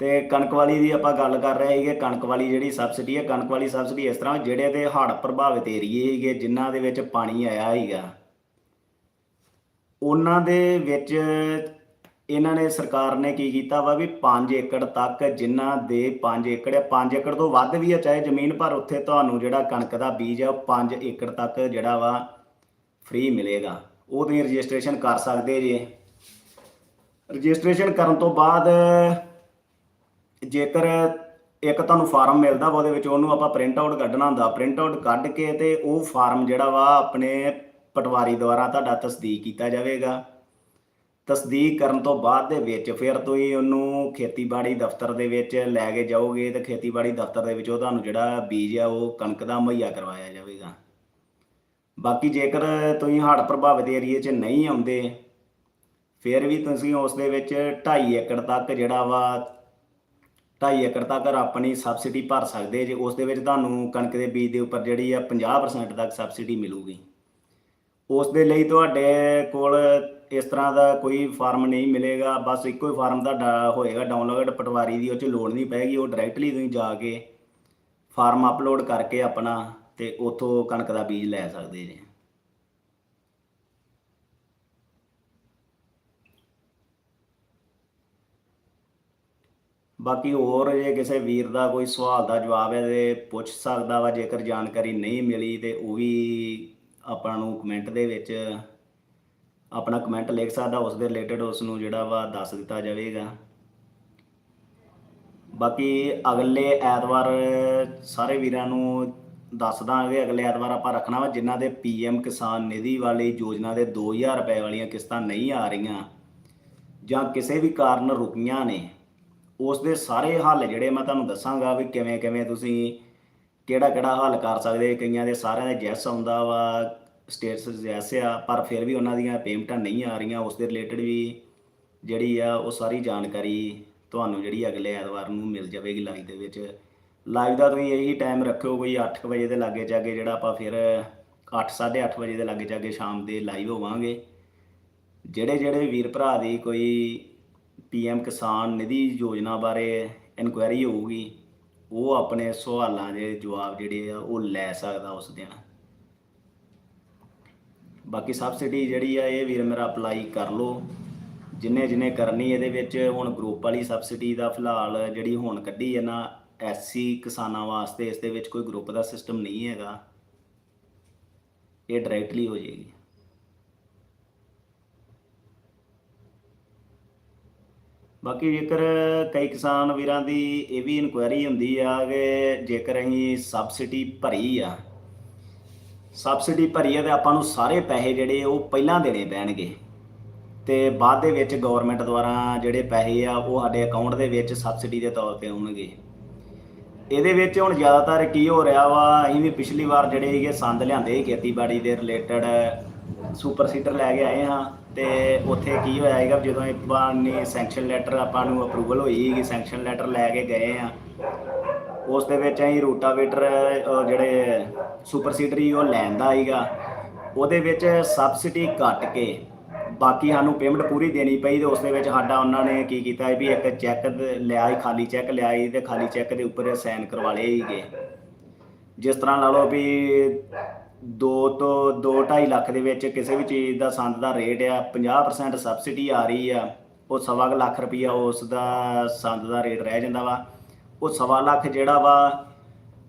ਤੇ ਕਣਕ ਵਾਲੀ ਦੀ ਆਪਾਂ ਗੱਲ ਕਰ ਰਹੇ ਸੀਗੇ, ਕਣਕ ਵਾਲੀ ਜਿਹੜੀ ਸਬਸਿਡੀ ਹੈ ਕਣਕ ਵਾਲੀ ਸਬਸਿਡੀ ਇਸ ਤਰ੍ਹਾਂ ਜਿਹੜੇ ਤੇ ਹੜ੍ਹ ਪ੍ਰਭਾਵਿਤ ਏਰੀਏ ਸੀਗੇ, ਜਿਨ੍ਹਾਂ ਦੇ ਵਿੱਚ ਪਾਣੀ ਆਇਆ ਸੀਗਾ, ਉਹਨਾਂ ਦੇ ਵਿੱਚ ਇਹਨਾਂ ਨੇ ਸਰਕਾਰ ਨੇ ਕੀ ਕੀਤਾ ਵਾ ਵੀ 5 ਏਕੜ ਤੱਕ ਜਿਨ੍ਹਾਂ ਦੇ 5 ਏਕੜ ਹੈ 5 ਏਕੜ ਤੋਂ ਵੱਧ ਵੀ ਆ, ਚਾਹੇ ਜ਼ਮੀਨ ਪਰ ਉੱਥੇ ਤੁਹਾਨੂੰ ਜਿਹੜਾ ਕਣਕ ਦਾ ਬੀਜ ਹੈ ਉਹ 5 ਏਕੜ ਤੱਕ ਜਿਹੜਾ ਵਾ ਫ੍ਰੀ ਮਿਲੇਗਾ। ਉਹ ਤੁਸੀਂ ਰਜਿਸਟ੍ਰੇਸ਼ਨ ਕਰ ਸਕਦੇ ਜੇ। ਰਜਿਸਟ੍ਰੇਸ਼ਨ ਕਰਨ ਤੋਂ ਬਾਅਦ ਜੇਕਰ ਇੱਕ ਤੁਹਾਨੂੰ ਫਾਰਮ ਮਿਲਦਾ ਵਾ ਉਹਦੇ ਵਿੱਚ ਉਹਨੂੰ ਆਪਾਂ ਪ੍ਰਿੰਟ ਆਊਟ ਕੱਢਣਾ ਹੁੰਦਾ। ਪ੍ਰਿੰਟ ਆਊਟ ਕੱਢ ਕੇ ਤੇ ਉਹ ਫਾਰਮ ਜਿਹੜਾ ਵਾ ਆਪਣੇ ਪਟਵਾਰੀ ਦੁਆਰਾ ਤੁਹਾਡਾ ਤਸਦੀਕ ਕੀਤਾ ਜਾਵੇਗਾ। ਤਸਦੀਕ ਕਰਨ ਤੋਂ ਬਾਅਦ ਦੇ ਵਿੱਚ ਫਿਰ ਤੁਸੀਂ ਉਹਨੂੰ ਖੇਤੀਬਾੜੀ ਦਫ਼ਤਰ ਦੇ ਵਿੱਚ ਲੈ ਕੇ ਜਾਓਗੇ ਤੇ ਖੇਤੀਬਾੜੀ ਦਫ਼ਤਰ ਦੇ ਵਿੱਚ ਉਹ ਤੁਹਾਨੂੰ ਜਿਹੜਾ ਬੀਜ ਆ ਉਹ ਕਣਕ ਦਾ ਮੁਹੱਈਆ ਕਰਵਾਇਆ ਜਾਵੇਗਾ। ਬਾਕੀ ਜੇਕਰ ਤੁਸੀਂ ਹੜ੍ਹ ਪ੍ਰਭਾਵਿਤ ਏਰੀਏ 'ਚ ਨਹੀਂ ਆਉਂਦੇ, ਫਿਰ ਵੀ ਤੁਸੀਂ ਉਸ ਦੇ ਵਿੱਚ 2.5 ਏਕੜ ਤੱਕ ਜਿਹੜਾ ਵਾ 2.5 ਏਕੜ ਤੱਕ ਆਪਣੀ ਸਬਸਿਡੀ ਭਰ ਸਕਦੇ ਜੇ ਉਸ ਦੇ ਵਿੱਚ ਤੁਹਾਨੂੰ ਕਣਕ ਦੇ ਬੀਜ ਦੇ ਉੱਪਰ ਜਿਹੜੀ ਆ 50% ਤੱਕ ਸਬਸਿਡੀ ਮਿਲੂਗੀ। ਉਸ ਦੇ ਲਈ ਤੁਹਾਡੇ ਕੋਲ ਇਸ ਤਰ੍ਹਾਂ ਦਾ ਕੋਈ ਫਾਰਮ ਨਹੀਂ ਮਿਲੇਗਾ, ਬਸ ਇੱਕੋ ਹੀ ਫਾਰਮ ਤੁਹਾਡਾ ਹੋਏਗਾ ਡਾਊਨਲੋਡ ਪਟਵਾਰੀ ਦੀ, ਉਹ 'ਚ ਲੋੜ ਨਹੀਂ ਪਏਗੀ ਉਹ ਡਾਇਰੈਕਟਲੀ ਤੁਸੀਂ ਜਾ ਕੇ ਫਾਰਮ ਅਪਲੋਡ ਕਰਕੇ ਆਪਣਾ ਤੇ ਉਥੋਂ ਕਣਕ ਦਾ ਬੀਜ ਲੈ ਸਕਦੇ ਜੇ। ਬਾਕੀ ਹੋਰ ਜੇ ਕਿਸੇ ਵੀਰ ਦਾ ਕੋਈ ਸਵਾਲ ਦਾ ਜਵਾਬ ਹੈ ਤੇ ਪੁੱਛ ਸਕਦਾ ਵਾ, ਜੇਕਰ ਜਾਣਕਾਰੀ ਨਹੀਂ ਮਿਲੀ ਤੇ ਉਹ ਵੀ ਆਪਾਂ ਨੂੰ ਕਮੈਂਟ ਦੇ ਵਿੱਚ ਆਪਣਾ ਕਮੈਂਟ ਲਿਖ ਸਕਦਾ ਉਸ ਦੇ ਰਿਲੇਟਡ ਉਸ ਨੂੰ ਜਿਹੜਾ ਵਾ ਦੱਸ ਦਿੱਤਾ ਜਾਵੇਗਾ। ਬਾਕੀ ਅਗਲੇ ਐਤਵਾਰ ਸਾਰੇ ਵੀਰਾਂ ਨੂੰ ਦੱਸ ਦਾਂਗੇ, ਅਗਲੇ ਐਤਵਾਰ ਆਪਾਂ ਰੱਖਣਾ ਵਾ, ਜਿਨ੍ਹਾਂ ਦੇ ਪੀਐਮ ਕਿਸਾਨ ਨਿਧੀ ਵਾਲੀ ਯੋਜਨਾ ਦੇ 2000 ਰੁਪਏ ਵਾਲੀਆਂ ਕਿਸ਼ਤਾਂ ਨਹੀਂ ਆ ਰਹੀਆਂ, ਜਾਂ ਕਿਸੇ ਵੀ ਕਾਰਨ ਰੁਕੀਆਂ ਨੇ ਉਸ ਦੇ ਸਾਰੇ ਹੱਲ ਜਿਹੜੇ ਮੈਂ ਤੁਹਾਨੂੰ ਦੱਸਾਂਗਾ ਵੀ ਕਿਵੇਂ ਕਿਵੇਂ ਤੁਸੀਂ ਕਿਹੜਾ ਕਿਹੜਾ ਹੱਲ ਕਰ ਸਕਦੇ, ਕਈਆਂ ਦੇ ਸਾਰਿਆਂ ਦੇ ਜੈਸ ਆਉਂਦਾ ਵਾ ਸਟੇਟਸ ਜੈਸੇ ਆ ਪਰ ਫਿਰ ਵੀ ਉਹਨਾਂ ਦੀਆਂ ਪੇਮੈਂਟਾਂ ਨਹੀਂ ਆ ਰਹੀਆਂ। ਉਸ ਦੇ ਰਿਲੇਟਡ ਵੀ ਜਿਹੜੀ ਆ, ਉਹ ਸਾਰੀ ਜਾਣਕਾਰੀ ਤੁਹਾਨੂੰ ਜਿਹੜੀ ਅਗਲੇ ਐਤਵਾਰ ਨੂੰ ਮਿਲ ਜਾਵੇਗੀ ਲਾਈਵ ਦੇ ਵਿੱਚ। ਲਾਈਵ ਦਾ ਤੁਸੀਂ ਇਹੀ ਟਾਈਮ ਰੱਖਿਓ, ਕੋਈ 8 ਵਜੇ ਦੇ ਲਾਗੇ ਜਾਗੇ ਜਿਹੜਾ ਆਪਾਂ ਫਿਰ 8 8:30 ਵਜੇ ਦੇ ਲਾਗੇ ਜਾਗੇ ਸ਼ਾਮ ਦੇ ਲਾਈਵ ਹੋਵਾਂਗੇ। ਜਿਹੜੇ ਜਿਹੜੇ ਵੀਰ ਭਰਾ ਦੀ ਕੋਈ ਪੀਐਮ ਕਿਸਾਨ ਨਿਧੀ ਯੋਜਨਾ ਬਾਰੇ ਇਨਕੁਆਇਰੀ ਹੋਊਗੀ, ਉਹ ਆਪਣੇ ਸਵਾਲਾਂ ਦੇ ਜਵਾਬ ਜਿਹੜੇ ਆ, ਉਹ ਲੈ ਸਕਦਾ ਉਸ ਦਿਨ। ਬਾਕੀ ਸਬਸਿਡੀ ਜਿਹੜੀ ਆ, ਇਹ ਵੀਰ ਮੇਰਾ ਅਪਲਾਈ ਕਰ ਲਓ। ਜਿੰਨੇ ਜਿੰਨੇ ਕਰਨੀ ਇਹਦੇ ਵਿੱਚ, ਹੁਣ ਗਰੁੱਪ ਵਾਲੀ ਸਬਸਿਡੀ ਦਾ ਫਿਲਹਾਲ ਜਿਹੜੀ ਹੁਣ ਕੱਢੀ ਹੈ ਨਾ ਐਸਸੀ ਕਿਸਾਨਾਂ ਵਾਸਤੇ, ਇਸ ਦੇ ਵਿੱਚ ਕੋਈ ਗਰੁੱਪ ਦਾ ਸਿਸਟਮ ਨਹੀਂ ਹੈਗਾ। ਇਹ ਡਾਇਰੈਕਟਲੀ ਹੋ ਜਾਏਗੀ। ਬਾਕੀ ਜੇਕਰ ਕਈ ਕਿਸਾਨ ਵੀਰਾਂ ਦੀ ਇਹ ਵੀ ਇਨਕੁਆਇਰੀ ਹੁੰਦੀ ਆ ਕਿ ਜੇਕਰ ਅਸੀਂ ਸਬਸਿਡੀ ਭਰੀ ਆ ਸਬਸਿਡੀ ਭਰੀ ਆ ਤੇ ਆਪਾਂ ਨੂੰ ਸਾਰੇ ਪੈਸੇ ਜਿਹੜੇ ਉਹ ਪਹਿਲਾਂ ਦੇਣੇ ਪੈਣਗੇ। ਤੇ ਬਾਅਦ ਦੇ ਵਿੱਚ ਗਵਰਨਮੈਂਟ ਦੁਆਰਾ ਜਿਹੜੇ ਪੈਸੇ ਆ, ਉਹ ਸਾਡੇ ਅਕਾਊਂਟ ਦੇ ਵਿੱਚ ਸਬਸਿਡੀ ਦੇ ਤੌਰ ਤੇ ਆਉਣਗੇ। ਇਹਦੇ ਵਿੱਚ ਹੁਣ ਜ਼ਿਆਦਾਤਰ ਕੀ ਹੋ ਰਿਹਾ ਵਾ, ਅਸੀਂ ਵੀ ਪਿਛਲੀ ਵਾਰ ਜਿਹੜੇ ਸੀਗੇ ਸੰਦ ਲਿਆਂਦੇ ਸੀ ਖੇਤੀਬਾੜੀ ਦੇ ਰਿਲੇਟਡ ਸੁਪਰ ਸੀਡਰ ਲੈ ਕੇ ਆਏ ਹਾਂ। ਤੇ ਉੱਥੇ ਕੀ ਹੋਇਆ ਹੈਗਾ ਜਦੋਂ ਆਪਾਂ ਨੇ ਸੈਂਕਸ਼ਨ ਲੈਟਰ ਆਪਾਂ ਨੂੰ ਅਪਰੂਵਲ ਹੋਈ ਸੀਗੀ ਸੈਂਕਸ਼ਨ ਲੈਟਰ ਲੈ ਕੇ ਗਏ ਆ ਉਸ ਦੇ ਵਿੱਚ ਅਸੀਂ ਰੂਟਾਵੇਟਰ ਜਿਹੜੇ ਸੁਪਰ ਸੀਡਰ ਹੀ ਉਹ ਲੈਂਦਾ ਸੀਗਾ। ਉਹਦੇ ਵਿੱਚ ਸਬਸਿਡੀ ਕੱਟ ਕੇ ਬਾਕੀ ਸਾਨੂੰ ਪੇਮੈਂਟ ਪੂਰੀ ਦੇਣੀ ਪਈ ਤੇ ਉਸ ਦੇ ਵਿੱਚ ਸਾਡਾ ਉਹਨਾਂ ਨੇ ਕੀ ਕੀਤਾ ਵੀ ਇੱਕ ਚੈੱਕ ਲਿਆ ਸੀ, ਖਾਲੀ ਚੈੱਕ ਲਿਆ ਸੀ ਤੇ ਖਾਲੀ ਚੈੱਕ ਦੇ ਉੱਪਰ ਸਾਈਨ ਕਰਵਾ ਲਏ ਸੀਗੇ। ਜਿਸ ਤਰ੍ਹਾਂ ਲਾ ਲਓ ਵੀ 2 ਤੋਂ 2.5 ਲੱਖ ਦੇ ਵਿੱਚ ਕਿਸੇ ਵੀ ਚੀਜ਼ ਦਾ ਸੰਦ ਦਾ ਰੇਟ ਆ 50% ਸਬਸਿਡੀ ਆ ਰਹੀ ਆ, ਉਹ ਸਵਾ ਕੁ ਲੱਖ ਰੁਪਈਆ ਉਸ ਦਾ ਸੰਦ ਦਾ ਰੇਟ ਰਹਿ ਜਾਂਦਾ ਵਾ। ਉਹ ਸਵਾ ਲੱਖ ਜਿਹੜਾ ਵਾ,